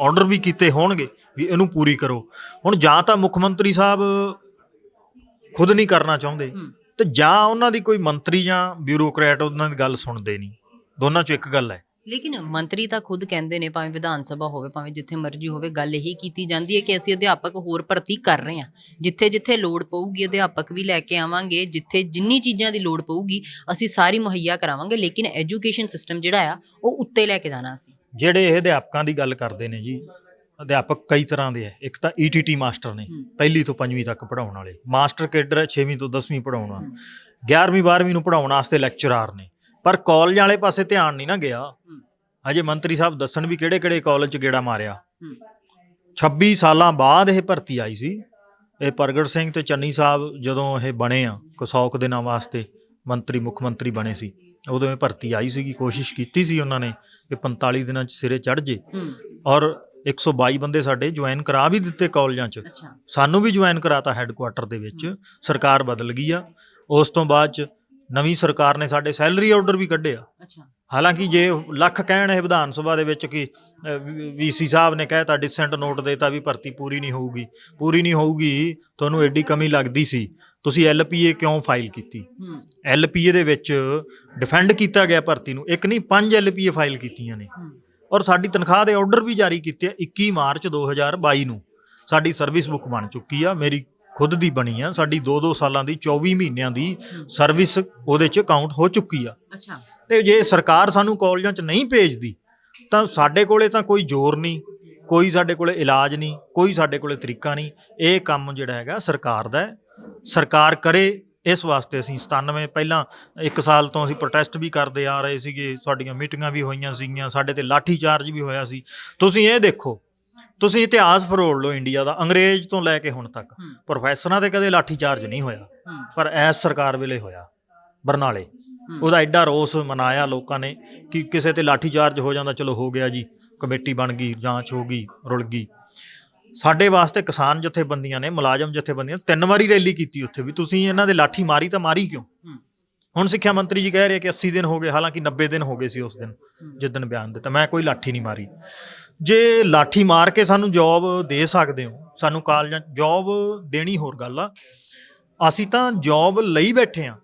ਆਰਡਰ ਵੀ ਕੀਤੇ ਹੋਣਗੇ ਵੀ ਇਹਨੂੰ ਪੂਰੀ ਕਰੋ। ਹੁਣ ਜਾਂ ਤਾਂ ਮੁੱਖ ਮੰਤਰੀ ਸਾਹਿਬ ਖੁਦ ਨਹੀਂ ਕਰਨਾ ਚਾਹੁੰਦੇ। ਤੇ ਜਾਂ ਉਹਨਾਂ ਦੀ ਕੋਈ ਮੰਤਰੀ ਜਾਂ ਬਿਊਰੋਕਰੇਟ ਉਹਨਾਂ ਦੀ ਗੱਲ ਸੁਣਦੇ ਨਹੀਂ। ਦੋਨਾਂ 'ਚੋਂ ਇੱਕ ਗੱਲ ਹੈ ਲੇਕਿਨ ਮੰਤਰੀ ਤਾਂ ਖੁਦ ਕਹਿੰਦੇ ਨੇ ਭਾਵੇਂ ਵਿਧਾਨ ਸਭਾ ਹੋਵੇ ਭਾਵੇਂ ਜਿੱਥੇ ਮਰਜ਼ੀ ਹੋਵੇ ਗੱਲ ਇਹੀ ਕੀਤੀ ਜਾਂਦੀ ਹੈ ਕਿ ਅਸੀਂ ਅਧਿਆਪਕ ਹੋਰ ਭਰਤੀ ਕਰ ਰਹੇ ਹਾਂ। ਜਿੱਥੇ ਜਿੱਥੇ ਲੋੜ ਪਊਗੀ ਅਧਿਆਪਕ ਵੀ ਲੈ ਕੇ ਆਵਾਂਗੇ ਜਿੱਥੇ ਜਿੰਨੀ ਚੀਜ਼ਾਂ ਦੀ ਲੋੜ ਪਊਗੀ ਅਸੀਂ ਸਾਰੀ ਮੁਹੱਈਆ ਕਰਾਵਾਂਗੇ ਲੇਕਿਨ ਐਜੂਕੇਸ਼ਨ ਸਿਸਟਮ ਜਿਹੜਾ ਆ ਉਹ ਉੱਤੇ ਲੈ ਕੇ ਜਾਣਾ ਅਸੀਂ। ਜਿਹੜੇ ਇਹ ਅਧਿਆਪਕਾਂ ਦੀ ਗੱਲ ਕਰਦੇ ਨੇ ਜੀ ਅਧਿਆਪਕ ਕਈ ਤਰ੍ਹਾਂ ਦੇ ਹੈ ਇੱਕ ਤਾਂ ਈਟੀਟੀ ਮਾਸਟਰ ਨੇ। ਪਹਿਲੀ ਤੋਂ ਪੰਜਵੀਂ ਤੱਕ ਪੜਾਉਣ ਵਾਲੇ। ਮਾਸਟਰ ਕੇਡਰ ਹੈ 6ਵੀਂ ਤੋਂ 10ਵੀਂ ਪੜਾਉਣਾ 11ਵੀਂ 12ਵੀਂ ਨੂੰ ਪੜਾਉਣ ਵਾਸਤੇ ਲੈਕਚਰਾਰ ਨੇ। ਪਰ ਕਾਲਜਾਂ ਵਾਲੇ ਪਾਸੇ ਧਿਆਨ ਨਹੀਂ ਨਾ ਗਿਆ। ਅਜੇ ਮੰਤਰੀ ਸਾਹਿਬ ਦੱਸਣ ਵੀ ਕਿਹੜੇ ਕਿਹੜੇ ਕਾਲਜ 'ਚ ਗੇੜਾ ਮਾਰਿਆ। ਹੂੰ। 26 ਸਾਲਾਂ ਬਾਅਦ ਇਹ ਭਰਤੀ ਆਈ ਸੀ। ਇਹ ਪ੍ਰਗਟ ਸਿੰਘ ਤੇ ਚੰਨੀ ਸਾਹਿਬ ਜਦੋਂ ਇਹ ਬਣੇ ਆ ਕਸੌਕ ਦਿਨਾਂ ਵਾਸਤੇ ਮੰਤਰੀ ਮੁੱਖ ਮੰਤਰੀ ਬਣੇ ਸੀ। ਉਦੋਂ ਇਹ ਭਰਤੀ ਆਈ ਸੀਗੀ ਕੋਸ਼ਿਸ਼ ਕੀਤੀ ਸੀ ਉਹਨਾਂ ਨੇ ਕਿ 45 ਦਿਨਾਂ 'ਚ ਸਿਰੇ ਚੜ ਜੇ। ਔਰ 122 ਬੰਦੇ ਸਾਡੇ ਜੁਆਇਨ ਕਰਾ ਵੀ ਦਿੱਤੇ ਕਾਲਜਾਂ 'ਚ। ਸਾਨੂੰ ਵੀ ਜੁਆਇਨ ਕਰਾਤਾ ਹੈੱਡਕੁਆਟਰ ਦੇ ਵਿੱਚ। ਸਰਕਾਰ ਬਦਲ ਗਈ ਆ। ਉਸ ਤੋਂ ਬਾਅਦ 'ਚ ਨਵੀਂ ਸਰਕਾਰ ਨੇ ਸਾਡੇ ਸੈਲਰੀ ਆਰਡਰ ਵੀ ਕੱਢਿਆ ਅੱਛਾ। ਹਾਲਾਂਕਿ ਜੇ ਲੱਖ ਕਹਿਣ ਇਹ ਵਿਧਾਨ ਸਭਾ ਦੇ ਵਿੱਚ ਕਿ ਵੀਸੀ ਸਾਹਿਬ ਨੇ ਕਹਿਤਾ ਡਿਸੈਂਟ ਨੋਟ ਦੇਤਾ ਵੀ ਭਰਤੀ ਪੂਰੀ ਨਹੀਂ ਹੋਊਗੀ। ਪੂਰੀ ਨਹੀਂ ਹੋਊਗੀ ਤੁਹਾਨੂੰ ਐਡੀ ਕਮੀ ਲੱਗਦੀ ਸੀ। ਤੁਸੀਂ ਐਲਪੀਏ ਕਿਉਂ ਫਾਈਲ ਕੀਤੀ? ਹੂੰ। ਐਲਪੀਏ ਦੇ ਵਿੱਚ ਡਿਫੈਂਡ ਕੀਤਾ ਗਿਆ ਭਰਤੀ ਨੂੰ। ਇੱਕ ਨਹੀਂ ਪੰਜ ਐਲਪੀਏ ਫਾਈਲ ਕੀਤੀਆਂ ਨੇ। ਹੂੰ। ਔਰ ਸਾਡੀ ਤਨਖਾਹ ਦੇ ਆਰਡਰ ਵੀ ਜਾਰੀ ਕੀਤੇ ਆ 21 ਮਾਰਚ 2022 ਨੂੰ। ਸਾਡੀ ਸਰਵਿਸ ਬੁੱਕ ਬਣ ਚੁੱਕੀ ਆ। ਮੇਰੀ ਖੁਦ ਦੀ ਬਣੀ ਆ। ਸਾਡੀ 2-2 ਸਾਲਾਂ ਦੀ 24 ਮਹੀਨਿਆਂ ਦੀ ਸਰਵਿਸ ਉਹਦੇ 'ਚ ਕਾਊਂਟ ਹੋ ਚੁੱਕੀ ਆ। ਅੱਛਾ। ਤੇ ਜੇ ਸਰਕਾਰ ਸਾਨੂੰ ਕਾਲਜਾਂ 'ਚ ਨਹੀਂ ਭੇਜਦੀ ਤਾਂ ਸਾਡੇ ਕੋਲੇ ਤਾਂ ਕੋਈ ਜ਼ੋਰ ਨਹੀਂ ਕੋਈ ਸਾਡੇ ਕੋਲੇ ਇਲਾਜ ਨਹੀਂ ਕੋਈ ਸਾਡੇ ਕੋਲੇ ਤਰੀਕਾ ਨਹੀਂ। ਇਹ ਕੰਮ ਜਿਹੜਾ ਹੈਗਾ ਸਰਕਾਰ ਦਾ ਹੈ। ਸਰਕਾਰ ਕਰੇ ਇਸ ਵਾਸਤੇ ਅਸੀਂ 97 ਪਹਿਲਾਂ ਇੱਕ ਸਾਲ ਤੋਂ ਅਸੀਂ ਪ੍ਰੋਟੈਸਟ ਵੀ ਕਰਦੇ ਆ ਰਹੇ ਸੀਗੇ ਸਾਡੀਆਂ ਮੀਟਿੰਗਾਂ ਵੀ ਹੋਈਆਂ ਸੀਗੀਆਂ ਸਾਡੇ ਤੇ ਲਾਠੀ ਚਾਰਜ ਵੀ ਹੋਇਆ ਸੀ। ਤੁਸੀਂ ਇਹ ਦੇਖੋ ਤੁਸੀਂ ਇਤਿਹਾਸ ਫਰੋੜ ਲਓ ਇੰਡੀਆ ਦਾ ਅੰਗਰੇਜ਼ ਤੋਂ ਲੈ ਕੇ ਹੁਣ ਤੱਕ ਹੂੰ। ਪ੍ਰੋਫੈਸਰਾਂ ਤੇ ਕਦੇ ਲਾਠੀ ਚਾਰਜ ਨਹੀਂ ਹੋਇਆ ਹੂੰ ਪਰ ਐਸ ਸਰਕਾਰ ਵੇਲੇ ਹੋਇਆ ਬਰਨਾਲੇ ਹੂੰ। ਉਹਦਾ ਐਡਾ ਰੋਸ ਮਨਾਇਆ ਲੋਕਾਂ ਨੇ ਕਿ ਕਿਸੇ ਤੇ ਲਾਠੀ ਚਾਰਜ ਹੋ ਜਾਂਦਾ ਚਲੋ ਹੋ ਗਿਆ ਜੀ ਕਮੇਟੀ ਬਣ ਗਈ ਜਾਂਚ ਹੋ ਗਈ ਰੁਲ ਗਈ ਸਾਡੇ ਵਾਸਤੇ ਕਿਸਾਨ ਜਥੇਬੰਦੀਆਂ ਨੇ ਮੁਲਾਜ਼ਮ ਜਥੇਬੰਦੀਆਂ ਨੇ ਤਿੰਨ ਵਾਰੀ ਰੈਲੀ ਕੀਤੀ ਉੱਥੇ ਵੀ ਤੁਸੀਂ ਇਹਨਾਂ ਦੇ ਲਾਠੀ ਮਾਰੀ ਤਾਂ ਮਾਰੀ ਕਿਉਂ ਹੂੰ। ਹੁਣ ਸਿੱਖਿਆ ਮੰਤਰੀ ਜੀ ਕਹਿ ਰਹੇ ਕਿ 80 ਦਿਨ ਹੋ ਗਏ ਹਾਲਾਂਕਿ 90 ਦਿਨ ਹੋ ਗਏ ਸੀ ਉਸ ਦਿਨ ਹੂੰ। ਜਿੱਦਣ ਬਿਆਨ ਦਿੱਤਾ ਮੈਂ ਕੋਈ ਲਾਠੀ ਨਹੀਂ ਮਾਰੀ ਜੇ ਲਾਠੀ ਮਾਰ ਕੇ ਸਾਨੂੰ ਜੌਬ ਦੇ ਸਕਦੇ ਹੋ, ਸਾਨੂੰ ਕਾਲਜਾਂ ਜੌਬ ਦੇਣੀ ਹੋਰ ਗੱਲ ਆ, ਅਸੀਂ ਤਾਂ ਜੌਬ ਲਈ ਬੈਠੇ ਆ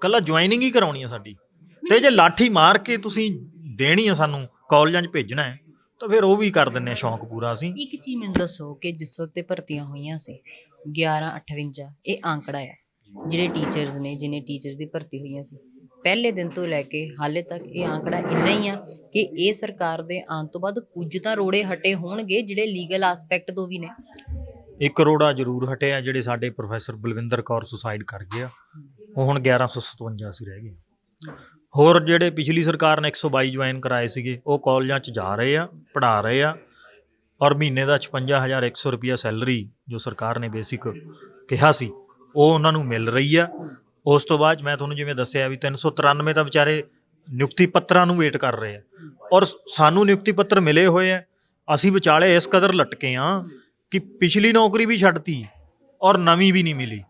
ਕੱਲਾ ਜੁਆਇਨਿੰਗ ਹੀ ਕਰਾਉਣੀ ਆ ਸਾਡੀ। ਤੇ ਜੇ ਲਾਠੀ ਮਾਰ ਕੇ ਤੁਸੀਂ ਦੇਣੀ ਆ ਸਾਨੂੰ ਕਾਲਜਾਂ 'ਚ ਭੇਜਣਾ ਹੈ, ਤਾਂ ਫਿਰ ਉਹ ਵੀ ਕਰ ਦਿੰਨੇ ਆ ਸ਼ੌਂਕ ਪੂਰਾ ਅਸੀਂ। ਇੱਕ ਚੀਜ਼ ਮੈਨੂੰ ਦੱਸੋ ਕਿ ਜਿਸ ਵਕਤ ਇਹ ਭਰਤੀਆਂ ਹੋਈਆਂ ਸੀ 1158 ਇਹ ਆંકੜਾ ਆ ਜਿਹੜੇ ਟੀਚਰਸ ਨੇ, ਜਿਨੇ ਟੀਚਰਸ ਦੀ ਭਰਤੀ ਹੋਈਆਂ ਸੀ। ਪਹਿਲੇ ਦਿਨ ਤੋਂ ਲੈ ਕੇ ਹਾਲੇ ਤੱਕ ਇਹ ਆંકੜਾ ਇੰਨਾ ਹੀ ਆ ਕਿ ਇਹ ਸਰਕਾਰ ਦੇ ਆਉਣ ਤੋਂ ਬਾਅਦ ਕੁਝ ਤਾਂ ਰੋੜੇ ਹਟੇ ਹੋਣਗੇ ਜਿਹੜੇ ਲੀਗਲ ਐਸਪੈਕਟ ਤੋਂ ਵੀ ਨੇ। 1 ਕਰੋੜਾ ਜ਼ਰੂਰ ਹਟਿਆ ਜਿਹੜੇ ਸਾਡੇ ਪ੍ਰੋਫੈਸਰ ਬਲਵਿੰਦਰ ਕੌਰ ਸੁਸਾਈਡ ਕਰ ਗਏ ਉਹ ਹੁਣ 1157 ਸੀ ਰਹਿ ਗਏ ਹੋਰ ਜਿਹੜੇ ਪਿਛਲੀ ਸਰਕਾਰ ਨੇ 122 ਜੁਆਇਨ ਕਰਾਏ ਸੀਗੇ, ਉਹ ਕਾਲਜਾਂ 'ਚ ਜਾ ਰਹੇ ਆ, ਪੜ੍ਹਾ ਰਹੇ ਆ ਔਰ ਮਹੀਨੇ ਦਾ 56100 ਰੁਪਿਆ ਸੈਲਰੀ ਜੋ ਸਰਕਾਰ ਨੇ ਬੇਸਿਕ ਕਿਹਾ ਸੀ, ਉਹ ਉਹਨਾਂ ਨੂੰ ਮਿਲ ਰਹੀ ਆ। ਉਸ ਤੋਂ ਬਾਅਦ ਮੈਂ ਤੁਹਾਨੂੰ ਜਿਵੇਂ ਦੱਸਿਆ ਵੀ 393 ਤਾਂ ਵਿਚਾਰੇ ਨਿਯੁਕਤੀ ਪੱਤਰਾਂ ਨੂੰ ਵੇਟ ਕਰ ਰਹੇ ਆ। ਔਰ ਸਾਨੂੰ ਨਿਯੁਕਤੀ ਪੱਤਰ ਮਿਲੇ ਹੋਏ ਆ। ਅਸੀਂ ਵਿਚਾਲੇ ਇਸ ਕਦਰ ਲਟਕੇ ਆ ਕਿ ਪਿਛਲੀ ਨੌਕਰੀ ਵੀ ਛੱਡਤੀ ਔਰ ਨਵੀਂ ਵੀ ਨਹੀਂ ਮਿਲੀ।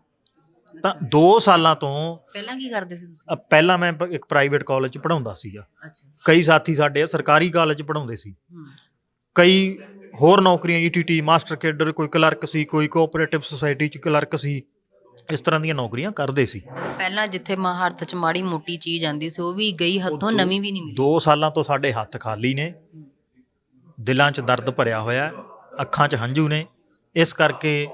ਤਾਂ 2 ਸਾਲਾਂ ਤੋਂ ਪਹਿਲਾਂ ਕੀ ਕਰਦੇ ਸੀ ਤੁਸੀਂ? ਪਹਿਲਾਂ ਮੈਂ ਇੱਕ ਪ੍ਰਾਈਵੇਟ ਕਾਲਜ 'ਚ ਪੜਾਉਂਦਾ ਸੀਗਾ। ਅੱਛਾ। ਕਈ ਸਾਥੀ ਸਾਡੇ ਸਰਕਾਰੀ ਕਾਲਜ 'ਚ ਪੜਾਉਂਦੇ ਸੀ। ਕਈ ਹੋਰ ਨੌਕਰੀਆਂ ਈਟੀਟੀ ਮਾਸਟਰ ਕੇਡਰ ਕੋਈ ਕਲਰਕ ਸੀ ਕੋਈ ਕੋਆਪਰੇਟਿਵ ਸੁਸਾਇਟੀ 'ਚ ਕਲਰਕ ਸੀ। ਇਸ ਤਰ੍ਹਾਂ ਦੀਆਂ ਨੌਕਰੀਆਂ ਕਰਦੇ ਸੀ। ਪਹਿਲਾਂ ਜਿੱਥੇ ਮਾ ਹੱਥ 'ਚ ਮਾੜੀ ਮੋਟੀ ਚੀਜ਼ ਆਂਦੀ ਸੀ ਉਹ ਵੀ ਗਈ ਹੱਥੋਂ ਨਵੀਂ ਵੀ ਨਹੀਂ ਮਿਲੀ। 2 ਸਾਲਾਂ ਤੋਂ ਸਾਡੇ ਹੱਥ ਖਾਲੀ ਨੇ। ਦਿਲਾਂ 'ਚ ਦਰਦ ਭਰਿਆ ਹੋਇਆ ਅੱਖਾਂ 'ਚ ਹੰਝੂ ਨੇ। ਇਸ ਕਰਕੇ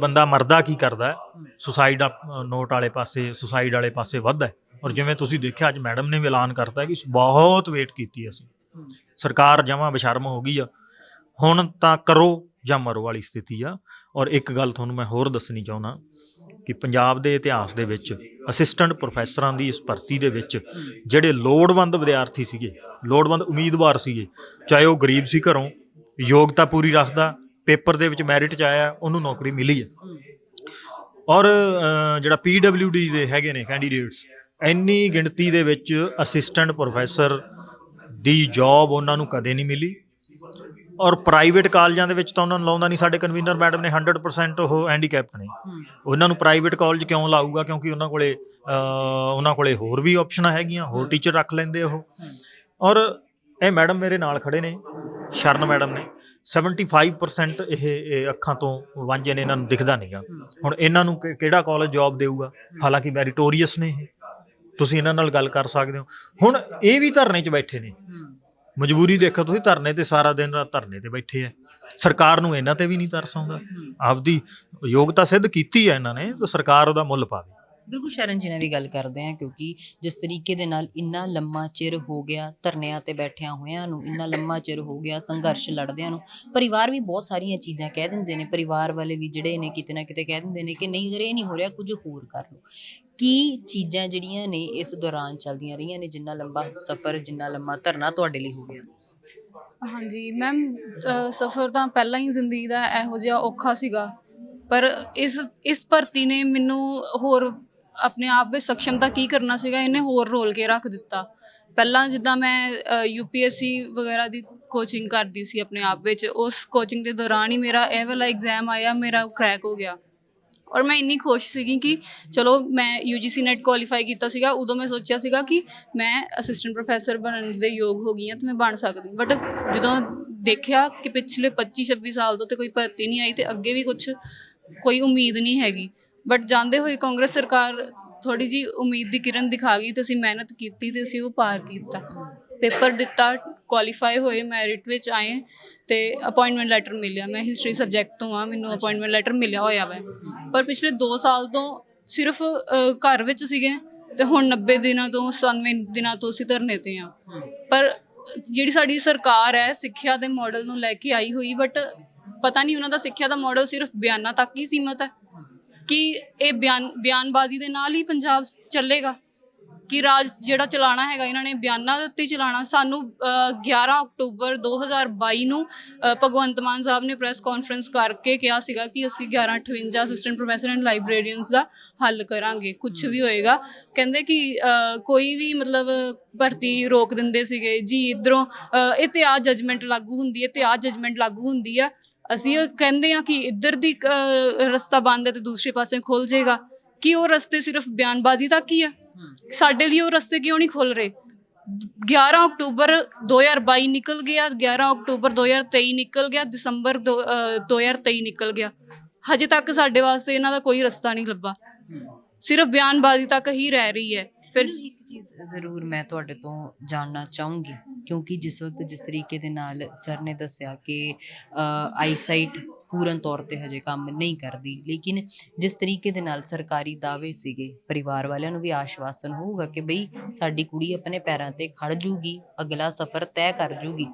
ਬੰਦਾ ਮਰਦਾ ਕੀ ਕਰਦਾ ਸੁਸਾਈਡ ਨੋਟ ਵਾਲੇ ਪਾਸੇ ਸੁਸਾਈਡ ਵਾਲੇ ਪਾਸੇ ਵੱਧ ਹੈ। ਔਰ ਜਿਵੇਂ ਤੁਸੀਂ ਦੇਖਿਆ ਅੱਜ ਮੈਡਮ ਨੇ ਵੀ ਐਲਾਨ ਕਰਤਾ ਕਿ ਬਹੁਤ ਵੇਟ ਕੀਤੀ ਅਸੀਂ। ਸਰਕਾਰ ਜਮਾਂ ਬਸ਼ਰਮ ਹੋ ਗਈ ਆ। ਹੁਣ ਤਾਂ ਕਰੋ ਜਾਂ ਮਰੋ ਵਾਲੀ ਸਥਿਤੀ ਆ। ਔਰ ਇੱਕ ਗੱਲ ਤੁਹਾਨੂੰ ਮੈਂ ਹੋਰ ਦੱਸਣੀ ਚਾਹੁੰਦਾ ਕਿ ਪੰਜਾਬ ਦੇ ਇਤਿਹਾਸ ਦੇ ਵਿੱਚ ਅਸਿਸਟੈਂਟ ਪ੍ਰੋਫੈਸਰਾਂ ਦੀ ਇਸ ਭਰਤੀ ਦੇ ਵਿੱਚ ਜਿਹੜੇ ਲੋੜਵੰਦ ਵਿਦਿਆਰਥੀ ਸੀਗੇ ਲੋੜਵੰਦ ਉਮੀਦਵਾਰ ਸੀਗੇ ਚਾਹੇ ਉਹ ਗਰੀਬ ਸੀ ਘਰੋਂ ਯੋਗਤਾ ਪੂਰੀ ਰੱਖਦਾ ਪੇਪਰ ਦੇ ਵਿੱਚ ਮੈਰਿਟ ਚ ਆਇਆ ਉਹਨੂੰ ਨੌਕਰੀ ਮਿਲੀ ਹੈ ਔਰ ਅ, ਜਿਹੜਾ ਡੀ ਦੇ ਹੈਗੇ ਨੇ ਕੈਂਡੀਡੇਟਸ ਇੰਨੀ ਗਿਣਤੀ ਦੇ ਵਿੱਚ ਅਸਿਸਟੈਂਟ ਪ੍ਰੋਫੈਸਰ ਦੀ ਜੌਬ ਉਹਨਾਂ ਨੂੰ ਕਦੇ ਨਹੀਂ ਮਿਲੀ। ਔਰ ਪ੍ਰਾਈਵੇਟ ਕਾਲਜਾਂ ਦੇ ਵਿੱਚ ਤਾਂ ਉਹਨਾਂ ਨੂੰ ਲਾਉਂਦਾ ਨਹੀਂ ਸਾਡੇ ਕਨਵੀਨਰ ਮੈਡਮ ਨੇ 100% ਉਹ ਹੈਂਡੀਕੈਪਟ ਨੇ। ਉਹਨਾਂ ਨੂੰ ਪ੍ਰਾਈਵੇਟ ਕਾਲਜ ਕਿਉਂ ਲਾਊਗਾ? ਕਿਉਂਕਿ ਉਹਨਾਂ ਕੋਲੇ ਉਹਨਾਂ ਕੋਲੇ ਹੋਰ ਵੀ ਆਪਸ਼ਨਾਂ ਹੈਗੀਆਂ ਹੋਰ ਟੀਚਰ ਰੱਖ ਲੈਂਦੇ ਉਹ। ਔਰ ਇਹ ਮੈਡਮ ਮੇਰੇ ਨਾਲ ਖੜੇ ਨੇ ਸ਼ਰਨ ਮੈਡਮ ਨੇ। 75% ਇਹ ਅੱਖਾਂ ਤੋਂ ਵਾਂਝੇ ਨੇ ਇਹਨਾਂ ਨੂੰ ਦਿਖਦਾ ਨਹੀਂਗਾ ਹੁਣ ਇਹਨਾਂ ਨੂੰ ਕਿਹੜਾ ਕਾਲਜ ਜੌਬ ਦੇਊਗਾ? ਹਾਲਾਂਕਿ ਮੈਰੀਟੋਰੀਅਸ ਨੇ ਇਹ। ਤੁਸੀਂ ਇਹਨਾਂ ਨਾਲ ਗੱਲ ਕਰ ਸਕਦੇ ਹੋ। ਹੁਣ ਇਹ ਵੀ ਧਰਨੇ 'ਚ ਬੈਠੇ ਨੇ। ਮਜਬੂਰੀ ਦੇਖੋ ਤੁਸੀਂ, ਧਰਨੇ ਤੇ ਸਾਰਾ ਦਿਨ ਰਾਤ ਧਰਨੇ ਤੇ ਬੈਠੇ ਆ। ਸਰਕਾਰ ਨੂੰ ਇਹਨਾਂ ਤੇ ਵੀ ਨਹੀਂ ਤਰਸ ਆਉਂਦਾ। ਆਪਦੀ ਯੋਗਤਾ ਸਿੱਧ ਕੀਤੀ ਹੈ ਇਹਨਾਂ ਨੇ, ਤਾਂ ਸਰਕਾਰ ਉਹਦਾ ਮੁੱਲ ਪਾਵੇ। ਬਿਲਕੁਲ, ਸ਼ਰਨ ਜੀ ਨਾਲ ਵੀ ਗੱਲ ਕਰਦੇ ਹਾਂ ਕਿਉਂਕਿ ਜਿਸ ਤਰੀਕੇ ਦੇ ਨਾਲ ਇੰਨਾ ਲੰਮਾ ਚਿਰ ਹੋ ਗਿਆ ਧਰਨਿਆਂ ਤੇ ਬੈਠਿਆਂ ਹੋਇਆਂ ਨੂੰ, ਇੰਨਾ ਲੰਮਾ ਚਿਰ ਹੋ ਗਿਆ ਸੰਘਰਸ਼ ਲੜਦਿਆਂ ਨੂੰ, ਪਰਿਵਾਰ ਵੀ ਬਹੁਤ ਸਾਰੀਆਂ ਚੀਜ਼ਾਂ ਕਹਿ ਦਿੰਦੇ ਨੇ। ਪਰਿਵਾਰ ਵਾਲੇ ਵੀ ਜਿਹੜੇ ਨੇ ਕਿਤੇ ਨਾ ਕਿਤੇ ਕਹਿ ਦਿੰਦੇ ਨੇ ਕਿ ਨਹੀਂ ਅਗਰ ਇਹ ਨਹੀਂ ਹੋ ਰਿਹਾ, ਕੁਝ ਹੋਰ ਕਰ ਲਓ। ਕੀ ਚੀਜ਼ਾਂ ਜਿਹੜੀਆਂ ਨੇ ਇਸ ਦੌਰਾਨ ਚੱਲਦੀਆਂ ਰਹੀਆਂ ਨੇ, ਜਿੰਨਾ ਲੰਬਾ ਸਫ਼ਰ, ਜਿੰਨਾ ਲੰਮਾ ਧਰਨਾ ਤੁਹਾਡੇ ਲਈ ਹੋ ਗਿਆ? ਹਾਂਜੀ ਮੈਮ ਸਫ਼ਰ ਤਾਂ ਪਹਿਲਾਂ ਹੀ ਜ਼ਿੰਦਗੀ ਦਾ ਇਹੋ ਜਿਹਾ ਔਖਾ ਸੀਗਾ। ਪਰ ਇਸ ਇਸ ਭਰਤੀ ਨੇ ਮੈਨੂੰ ਹੋਰ ਆਪਣੇ ਆਪ ਵਿੱਚ ਸક્ષਮਤਾ ਕੀ ਕਰਨਾ ਸੀਗਾ, ਇਹਨੇ ਹੋਰ ਰੋਲ ਕੇ ਰੱਖ ਦਿੱਤਾ। ਪਹਿਲਾਂ ਜਿੱਦਾਂ ਮੈਂ ਯੂਪੀਐਸਸੀ ਵਗੈਰਾ ਦੀ ਕੋਚਿੰਗ ਕਰਦੀ ਸੀ ਆਪਣੇ ਆਪ ਵਿੱਚ, ਉਸ ਕੋਚਿੰਗ ਦੇ ਦੌਰਾਨ ਹੀ ਮੇਰਾ ਇਹ ਵਾਲਾ ਐਗਜ਼ਾਮ ਆਇਆ, ਮੇਰਾ ਕ੍ਰੈਕ ਹੋ ਗਿਆ। ਔਰ ਮੈਂ ਇੰਨੀ ਖੁਸ਼ ਸੀਗੀ ਕਿ ਚਲੋ ਮੈਂ UGC ਨੈਟ ਕੁਆਲੀਫਾਈ ਕੀਤਾ ਸੀਗਾ, ਉਦੋਂ ਮੈਂ ਸੋਚਿਆ ਸੀਗਾ ਕਿ ਮੈਂ ਅਸਿਸਟੈਂਟ ਪ੍ਰੋਫੈਸਰ ਬਣਨ ਦੇ ਯੋਗ ਹੋ ਗਈ ਹਾਂ ਤੇ ਮੈਂ ਬਣ ਸਕਦੀ ਬਟ ਜਦੋਂ ਦੇਖਿਆ ਕਿ ਪਿਛਲੇ 25 26 ਸਾਲ ਤੋਂ ਤੇ ਕੋਈ ਭਰਤੀ ਨਹੀਂ ਆਈ ਤੇ ਅੱਗੇ ਵੀ ਕੁਝ ਕੋਈ ਉਮੀਦ ਨਹੀਂ ਹੈਗੀ। ਬਟ ਜਾਂਦੇ ਹੋਏ ਕਾਂਗਰਸ ਸਰਕਾਰ ਥੋੜੀ ਜੀ ਉਮੀਦ ਦੀ ਕਿਰਨ ਦਿਖਾ ਗਈ ਤੇ ਅਸੀਂ ਮਿਹਨਤ ਕੀਤੀ ਤੇ ਅਸੀਂ ਉਹ ਪਾਰ ਕੀਤਾ। ਪੇਪਰ ਦਿੱਤਾ ਕੁਆਲੀਫਾਈ ਹੋਏ ਮੈਰਿਟ ਵਿੱਚ ਆਏ ਤੇ ਅਪਾਇੰਟਮੈਂਟ ਲੈਟਰ ਮਿਲਿਆ। ਮੈਂ ਹਿਸਟਰੀ ਸਬਜੈਕਟ ਤੋਂ ਆ ਮੈਨੂੰ ਅਪਾਇੰਟਮੈਂਟ ਲੈਟਰ ਮਿਲਿਆ ਹੋਇਆ ਵਾ। ਪਰ ਪਿਛਲੇ 2 ਸਾਲ ਤੋਂ ਸਿਰਫ ਘਰ ਵਿੱਚ ਸੀਗੇ ਤੇ ਹੁਣ 90 ਦਿਨਾਂ ਤੋਂ 97 ਦਿਨਾਂ ਤੋਂ ਅਸੀਂ ਧਰਨੇ ਤੇ ਆ ਪਰ ਜਿਹੜੀ ਸਾਡੀ ਸਰਕਾਰ ਹੈ, ਸਿੱਖਿਆ ਦੇ ਮਾਡਲ ਨੂੰ ਲੈ ਕੇ ਆਈ ਹੋਈ ਬਟ ਪਤਾ ਨਹੀਂ ਉਹਨਾਂ ਦਾ ਸਿੱਖਿਆ ਦਾ ਮਾਡਲ ਸਿਰਫ ਬਿਆਨਾਂ ਤੱਕ ਹੀ ਸੀਮਤ ਹੈ। ਕਿ ਇਹ ਬਿਆਨ, ਬਿਆਨਬਾਜ਼ੀ ਦੇ ਨਾਲ ਹੀ ਪੰਜਾਬ ਚੱਲੇਗਾ? ਕਿ ਰਾਜ ਜਿਹੜਾ ਚਲਾਣਾ ਹੈਗਾ ਇਹਨਾਂ ਨੇ ਬਿਆਨਾਂ ਦੇ ਉੱਤੇ ਹੀ ਚਲਾਣਾ। ਸਾਨੂੰ ਅ, 11 ਅਕਤੂਬਰ 2022 ਨੂੰ ਭਗਵੰਤ ਮਾਨ ਸਾਹਿਬ ਨੇ ਪ੍ਰੈਸ ਕਾਨਫਰੰਸ ਕਰਕੇ ਕਿਹਾ ਸੀਗਾ ਕਿ ਅਸੀਂ 1158 ਅਸਿਸਟੈਂਟ ਪ੍ਰੋਫੈਸਰ ਐਂਡ ਲਾਇਬ੍ਰੇਰੀਅਨਸ ਦਾ ਹੱਲ ਕਰਾਂਗੇ ਕੁਝ ਵੀ ਹੋਏਗਾ। ਕਹਿੰਦੇ ਕਿ ਕੋਈ ਵੀ ਮਤਲਬ ਭਰਤੀ ਰੋਕ ਦਿੰਦੇ ਸੀਗੇ ਜੀ ਇਧਰੋਂ ਇਹ ਤੇ ਆ ਜਜਮੈਂਟ ਲਾਗੂ ਹੁੰਦੀ ਹੈ ਤੇ ਆ ਜਜਮੈਂਟ ਲਾਗੂ ਹੁੰਦੀ ਆ। ਅਸੀਂ ਕਹਿੰਦੇ ਆ ਕਿ ਇੱਧਰ ਦੀ ਰਸਤਾ ਬੰਦ ਹੈ ਤੇ ਦੂਸਰੇ ਪਾਸੇ ਖੁੱਲ ਜਾਏਗਾ। ਕਿ ਉਹ ਰਸਤੇ ਸਿਰਫ ਬਿਆਨਬਾਜ਼ੀ ਤੱਕ ਹੀ ਆ? ਸਾਡੇ ਲਈ ਉਹ ਰਸਤੇ ਕਿਉਂ ਨਹੀਂ ਖੁੱਲ ਰਹੇ? 11 ਅਕਤੂਬਰ 2022 ਨਿਕਲ ਗਿਆ 11 ਅਕਤੂਬਰ 2023 ਨਿਕਲ ਗਿਆ, ਦਸੰਬਰ 2023 ਨਿਕਲ ਗਿਆ। ਹਜੇ ਤੱਕ ਸਾਡੇ ਵਾਸਤੇ ਇਹਨਾਂ ਦਾ ਕੋਈ ਰਸਤਾ ਨਹੀਂ ਲੱਭਾ। ਸਿਰਫ ਬਿਆਨਬਾਜ਼ੀ ਤੱਕ ਹੀ ਰਹਿ ਰਹੀ ਹੈ। ਫਿਰ ਜ਼ਰੂਰ ਮੈਂ ਤੁਹਾਡੇ ਤੋਂ ਜਾਣਨਾ ਚਾਹੂੰਗੀ, ਕਿਉਂਕਿ ਜਿਸ ਵਕਤ ਜਿਸ ਤਰੀਕੇ ਦੇ ਨਾਲ ਸਰ ਨੇ ਦੱਸਿਆ ਕਿ ਆਈਸਾਈਟ ਪੂਰਨ ਤੌਰ ਤੇ ਹਜੇ ਕੰਮ ਨਹੀਂ ਕਰਦੀ। ਲੇਕਿਨ ਜਿਸ ਤਰੀਕੇ ਦੇ ਨਾਲ ਸਰਕਾਰੀ ਦਾਅਵੇ ਸੀਗੇ, ਪਰਿਵਾਰ ਵਾਲਿਆਂ ਨੂੰ ਵੀ ਆਸ਼ਵਾਸਨ ਹੋਊਗਾ ਕਿ ਬਈ ਸਾਡੀ ਕੁੜੀ ਆਪਣੇ ਪੈਰਾਂ ਤੇ ਖੜ ਜੂਗੀ, ਅਗਲਾ ਸਫ਼ਰ ਤੈਅ ਕਰ ਜੂਗੀ।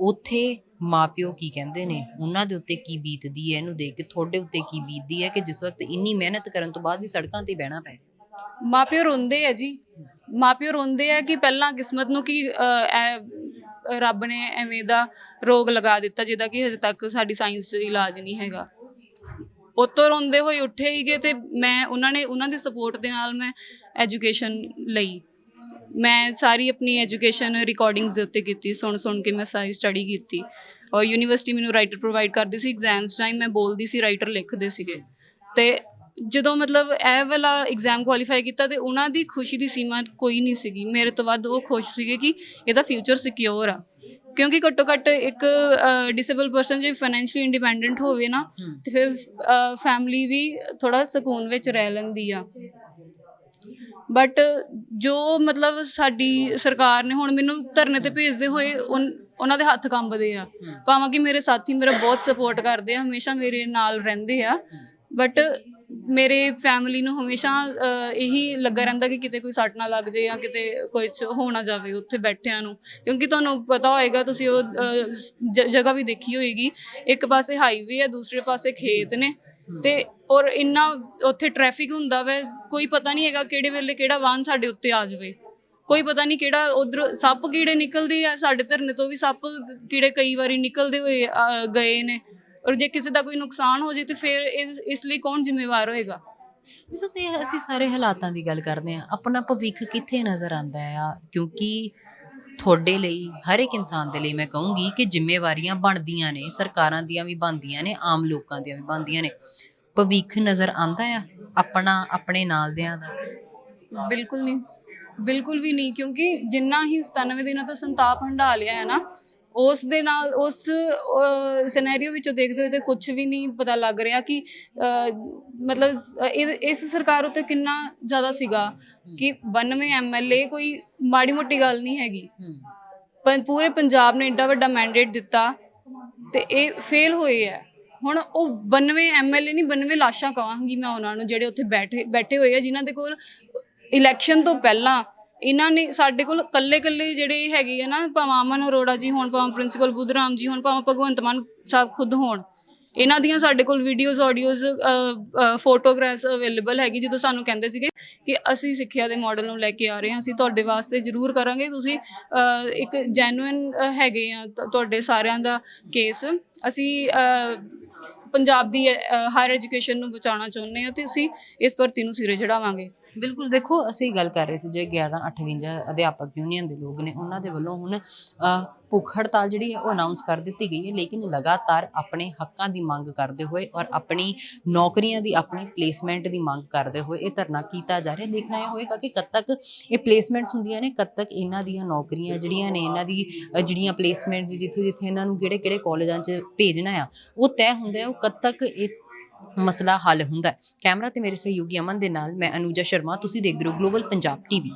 ਉਥੇ ਮਾਪਿਓ ਕੀ ਕਹਿੰਦੇ ਨੇ? ਉਹਨਾਂ ਦੇ ਉੱਤੇ ਕੀ ਬੀਤਦੀ ਹੈ? ਇਹਨੂੰ ਦੇਖ ਕੇ ਤੁਹਾਡੇ ਉੱਤੇ ਕੀ ਬੀਤਦੀ ਹੈ ਕਿ ਜਿਸ ਵਕਤ ਇੰਨੀ ਮਿਹਨਤ ਕਰਨ ਤੋਂ ਬਾਅਦ ਵੀ ਸੜਕਾਂ ਤੇ ਬਹਿਣਾ ਪਏ ਰਿਹਾ। ਮਾਪਿਓ ਰੋਂਦੇ ਆ ਜੀ। ਮਾਪਿਓ ਰੋਂਦੇ ਆ ਕਿ ਪਹਿਲਾਂ ਕਿਸਮਤ ਨੂੰ ਕੀ ਰੱਬ ਨੇ ਐਵੇਂ ਦਾ ਰੋਗ ਲਗਾ ਦਿੱਤਾ ਜਿਹਦਾ ਕਿ ਹਜੇ ਤੱਕ ਸਾਡੀ ਸਾਇੰਸ ਇਲਾਜ ਨਹੀਂ ਹੈਗਾ। ਉਤੋਂ ਰੋਂਦੇ ਹੋਏ ਉੱਠੇ ਹੀਗੇ ਤੇ ਮੈਂ ਉਹਨਾਂ ਨੇ ਉਹਨਾਂ ਦੀ ਸਪੋਰਟ ਦੇ ਨਾਲ ਮੈਂ ਐਜੂਕੇਸ਼ਨ ਲਈ। ਮੈਂ ਸਾਰੀ ਆਪਣੀ ਐਜੂਕੇਸ਼ਨ ਰਿਕਾਰਡਿੰਗਸ ਦੇ ਉੱਤੇ ਕੀਤੀ, ਸੁਣ ਸੁਣ ਕੇ ਮੈਂ ਸਾਰੀ ਸਟੱਡੀ ਕੀਤੀ। ਔਰ ਯੂਨੀਵਰਸਿਟੀ ਮੈਨੂੰ ਰਾਈਟਰ ਪ੍ਰੋਵਾਈਡ ਕਰਦੀ ਸੀ। ਐਗਜ਼ਾਮਸ ਟਾਈਮ ਮੈਂ ਬੋਲਦੀ ਸੀ ਰਾਈਟਰ ਲਿਖਦੇ ਸੀਗੇ। ਤੇ ਜਦੋਂ ਮਤਲਬ ਇਹ ਵਾਲਾ ਐਗਜ਼ਾਮ ਕੁਆਲੀਫਾਈ ਕੀਤਾ ਤੇ ਉਹਨਾਂ ਦੀ ਖੁਸ਼ੀ ਦੀ ਸੀਮਾ ਕੋਈ ਨਹੀਂ ਸੀਗੀ। ਮੇਰੇ ਤੋਂ ਵੱਧ ਉਹ ਖੁਸ਼ ਸੀਗੇ ਕਿ ਇਹਦਾ ਫਿਊਚਰ ਸਿਕਿਉਰ ਆ। ਕਿਉਂਕਿ ਘੱਟੋ ਘੱਟ ਇੱਕ ਡਿਸੇਬਲ ਪਰਸਨ ਜੇ ਫਾਈਨੈਂਸ਼ੀਅਲੀ ਇੰਡੀਪੈਂਡੈਂਟ ਹੋਵੇ ਨਾ ਤੇ ਫਿਰ ਫੈਮਿਲੀ ਵੀ ਥੋੜਾ ਸਕੂਨ ਵਿੱਚ ਰਹਿ ਲੈਂਦੀ ਆ। ਬਟ ਜੋ ਮਤਲਬ ਸਾਡੀ ਸਰਕਾਰ ਨੇ ਹੁਣ ਮੈਨੂੰ ਧਰਨੇ ਤੇ ਭੇਜਦੇ ਹੋਏ ਉਹਨਾਂ ਦੇ ਹੱਥ ਕੰਬਦੇ ਆ। ਭਾਵੇਂ ਕਿ ਮੇਰੇ ਸਾਥੀ ਮੇਰਾ ਬਹੁਤ ਸਪੋਰਟ ਕਰਦੇ ਆ ਹਮੇਸ਼ਾ ਮੇਰੇ ਨਾਲ ਰਹਿੰਦੇ ਆ। ਬਟ ਮੇਰੇ ਫੈਮਿਲੀ ਨੂੰ ਹਮੇਸ਼ਾ ਇਹੀ ਲੱਗਾ ਰਹਿੰਦਾ ਕਿ ਕਿਤੇ ਕੋਈ ਸੱਟ ਨਾ ਲੱਗ ਜੇ ਜਾਂ ਕਿਤੇ ਕੁਝ ਹੋ ਨਾ ਜਾਵੇ ਉੱਥੇ ਬੈਠਿਆਂ ਨੂੰ। ਕਿਉਂਕਿ ਤੁਹਾਨੂੰ ਪਤਾ ਹੋਏਗਾ, ਤੁਸੀਂ ਉਹ ਜ- ਜਗ੍ਹਾ ਵੀ ਦੇਖੀ ਹੋਏਗੀ। ਇੱਕ ਪਾਸੇ ਹਾਈਵੇ ਹੈ, ਦੂਸਰੇ ਪਾਸੇ ਖੇਤ ਨੇ। ਤੇ ਔਰ ਇੰਨਾ ਉੱਥੇ ਟ੍ਰੈਫਿਕ ਹੁੰਦਾ ਵੈ, ਕੋਈ ਪਤਾ ਨਹੀਂ ਹੈਗਾ ਕਿਹੜੇ ਵੇਲੇ ਕਿਹੜਾ ਵਾਹਨ ਸਾਡੇ ਉੱਤੇ ਆ ਜਾਵੇ। ਕੋਈ ਪਤਾ ਨਹੀਂ ਕਿਹੜਾ ਉਧਰ ਸੱਪ ਕੀੜੇ ਨਿਕਲਦੇ ਆ, ਸਾਡੇ ਧਰਨੇ ਤੋਂ ਵੀ ਸੱਪ ਕੀੜੇ ਕਈ ਵਾਰੀ ਨਿਕਲਦੇ ਹੋਏ ਗਏ ਨੇ। ਔਰ ਜੇ ਕਿਸੇ ਦਾ ਕੋਈ ਨੁਕਸਾਨ ਹੋ ਜੇ ਤੇ ਫਿਰ ਇਸ ਇਸ ਲਈ ਕੌਣ ਜ਼ਿੰਮੇਵਾਰ ਹੋਏਗਾ? ਜਿਸ ਤੇ ਅਸੀਂ ਸਾਰੇ ਹਾਲਾਤਾਂ ਦੀ ਗੱਲ ਕਰਦੇ ਹਾਂ। ਆਪਣਾ ਭਵਿੱਖ ਕਿੱਥੇ ਨਜ਼ਰ ਆਉਂਦਾ ਆ? ਕਿਉਂਕਿ ਤੁਹਾਡੇ ਲਈ ਹਰ ਇੱਕ ਇਨਸਾਨ ਦੇ ਲਈ ਮੈਂ ਕਹੂੰਗੀ ਕਿ ਜ਼ਿੰਮੇਵਾਰੀਆਂ ਬਣਦੀਆਂ ਨੇ ਸਰਕਾਰਾਂ ਦੀਆਂ ਵੀ ਬਣਦੀਆਂ ਨੇ ਆਮ ਲੋਕਾਂ ਦੀਆਂ ਵੀ ਬਣਦੀਆਂ ਨੇ। ਭਵਿੱਖ ਨਜ਼ਰ ਆਉਂਦਾ ਆ? ਆਪਣਾ ਆਪਣੇ ਨਾਲ ਦਿਆਂ ਦਾ? ਬਿਲਕੁਲ ਨਹੀਂ। ਬਿਲਕੁਲ ਵੀ ਨਹੀਂ ਕਿਉਂਕਿ ਜਿੰਨਾ ਹੀ 97 ਦਿਨਾਂ ਤੋਂ ਸੰਤਾਪ ਹੰਢਾ ਲਿਆ ਹੈ ਨਾ ਉਸ ਦੇ ਨਾਲ ਉਸ ਸਿਨੈਰੀਓ ਵਿੱਚੋਂ ਦੇਖਦੇ ਹੋਏ ਤੇ ਕੁਝ ਵੀ ਨਹੀਂ ਪਤਾ ਲੱਗ ਰਿਹਾ ਕਿ ਮਤਲਬ ਇਸ ਸਰਕਾਰ ਉੱਤੇ ਕਿੰਨਾ ਜ਼ਿਆਦਾ ਸੀਗਾ ਕਿ 92 ਐਮਐਲਏ ਕੋਈ ਮਾੜੀ ਮੋਟੀ ਗੱਲ ਨਹੀਂ ਹੈਗੀ। ਪਰ ਪੂਰੇ ਪੰਜਾਬ ਨੇ ਏਡਾ ਵੱਡਾ ਮੈਂਡੇਟ ਦਿੱਤਾ ਤੇ ਇਹ ਫੇਲ ਹੋਏ ਆ। ਹੁਣ ਉਹ 92 ਐਮਐਲਏ ਨਹੀਂ 92 ਲਾਸ਼ਾਂ ਕਵਾਂਗੀ ਮੈਂ ਉਹਨਾਂ ਨੂੰ ਜਿਹੜੇ ਉੱਥੇ ਬੈਠੇ ਬੈਠੇ ਹੋਏ ਆ ਜਿਨ੍ਹਾਂ ਦੇ ਕੋਲ ਇਲੈਕਸ਼ਨ ਤੋਂ ਪਹਿਲਾਂ ਇਹਨਾਂ ਨੇ ਸਾਡੇ ਕੋਲ ਕੱਲੇ ਕੱਲੇ ਜਿਹੜੇ ਹੈਗੇ ਆ ਨਾ, ਭਾਵੇਂ ਅਮਨ ਅਰੋੜਾ ਜੀ ਹੋਣ, ਭਾਵੇਂ ਪ੍ਰਿੰਸੀਪਲ ਬੁੱਧਰਾਮ ਜੀ ਹੋਣ, ਭਾਵੇਂ ਭਗਵੰਤ ਮਾਨ ਸਾਹਿਬ ਖੁਦ ਹੋਣ। ਇਹਨਾਂ ਦੀਆਂ ਸਾਡੇ ਕੋਲ ਵੀਡੀਓਜ਼ ਆਡੀਓਜ਼ ਫੋਟੋਗ੍ਰਾਫਸ ਅਵੇਲੇਬਲ ਹੈਗੀ, ਜਦੋਂ ਸਾਨੂੰ ਕਹਿੰਦੇ ਸੀਗੇ ਕਿ ਅਸੀਂ ਸਿੱਖਿਆ ਦੇ ਮਾਡਲ ਨੂੰ ਲੈ ਕੇ ਆ ਰਹੇ ਹਾਂ, ਅਸੀਂ ਤੁਹਾਡੇ ਵਾਸਤੇ ਜ਼ਰੂਰ ਕਰਾਂਗੇ। ਤੁਸੀਂ ਇੱਕ ਜੈਨੂਇਨ ਹੈਗੇ ਆ ਤੁਹਾਡੇ ਸਾਰਿਆਂ ਦਾ ਕੇਸ ਅਸੀਂ ਪੰਜਾਬ ਦੀ ਹਾਇਰ ਐਜੂਕੇਸ਼ਨ ਨੂੰ ਬਚਾਉਣਾ ਚਾਹੁੰਦੇ ਹਾਂ ਤੇ ਅਸੀਂ ਇਸ ਭਰਤੀ ਨੂੰ ਸਿਰੇ ਚੜਾਵਾਂਗੇ। ਬਿਲਕੁਲ, ਦੇਖੋ ਅਸੀਂ ਗੱਲ ਕਰ ਰਹੇ ਸੀ ਜਿਹੜੇ 11 58 ਅਧਿਆਪਕ ਯੂਨੀਅਨ ਦੇ ਲੋਕ ਨੇ, ਉਹਨਾਂ ਦੇ ਵੱਲੋਂ ਹੁਣ ਭੁੱਖ ਹੜਤਾਲ ਜਿਹੜੀ ਹੈ ਉਹ ਅਨਾਉਂਸ ਕਰ ਦਿੱਤੀ ਗਈ ਹੈ, ਲੇਕਿਨ ਲਗਾਤਾਰ ਆਪਣੇ ਹੱਕਾਂ ਦੀ ਮੰਗ ਕਰਦੇ ਹੋਏ ਔਰ ਆਪਣੀ ਨੌਕਰੀਆਂ ਦੀ, ਆਪਣੀ ਪਲੇਸਮੈਂਟ ਦੀ ਮੰਗ ਕਰਦੇ ਹੋਏ ਇਹ ਧਰਨਾ ਕੀਤਾ ਜਾ ਰਿਹਾ। ਦੇਖਣਾ ਇਹ ਹੋਏਗਾ ਕਿ ਕਦ ਤੱਕ ਇਹ ਪਲੇਸਮੈਂਟਸ ਹੁੰਦੀਆਂ ਨੇ, ਕਦ ਤੱਕ ਇਹਨਾਂ ਦੀਆਂ ਨੌਕਰੀਆਂ ਜਿਹੜੀਆਂ ਨੇ, ਇਹਨਾਂ ਦੀ ਜਿਹੜੀਆਂ ਪਲੇਸਮੈਂਟਸ ਜਿੱਥੇ ਜਿੱਥੇ ਇਹਨਾਂ ਨੂੰ ਕਿਹੜੇ ਕਿਹੜੇ ਕਾਲਜਾਂ 'ਚ ਭੇਜਣਾ ਆ, ਉਹ ਤੈਅ ਹੁੰਦਾ ਹੈ ਉਹ ਕਦ ਤੱਕ ਇਸ ਮਸਲਾ ਹੱਲ ਹੁੰਦਾ ਹੈ। ਕੈਮਰਾ ਤੇ ਮੇਰੇ ਸਹਿਯੋਗੀ ਅਮਨ ਦੇ ਨਾਲ ਮੈਂ ਅਨੂਜਾ ਸ਼ਰਮਾ, ਤੁਸੀਂ ਦੇਖਦੇ ਰਹੋ ਗਲੋਬਲ ਪੰਜਾਬ ਟੀਵੀ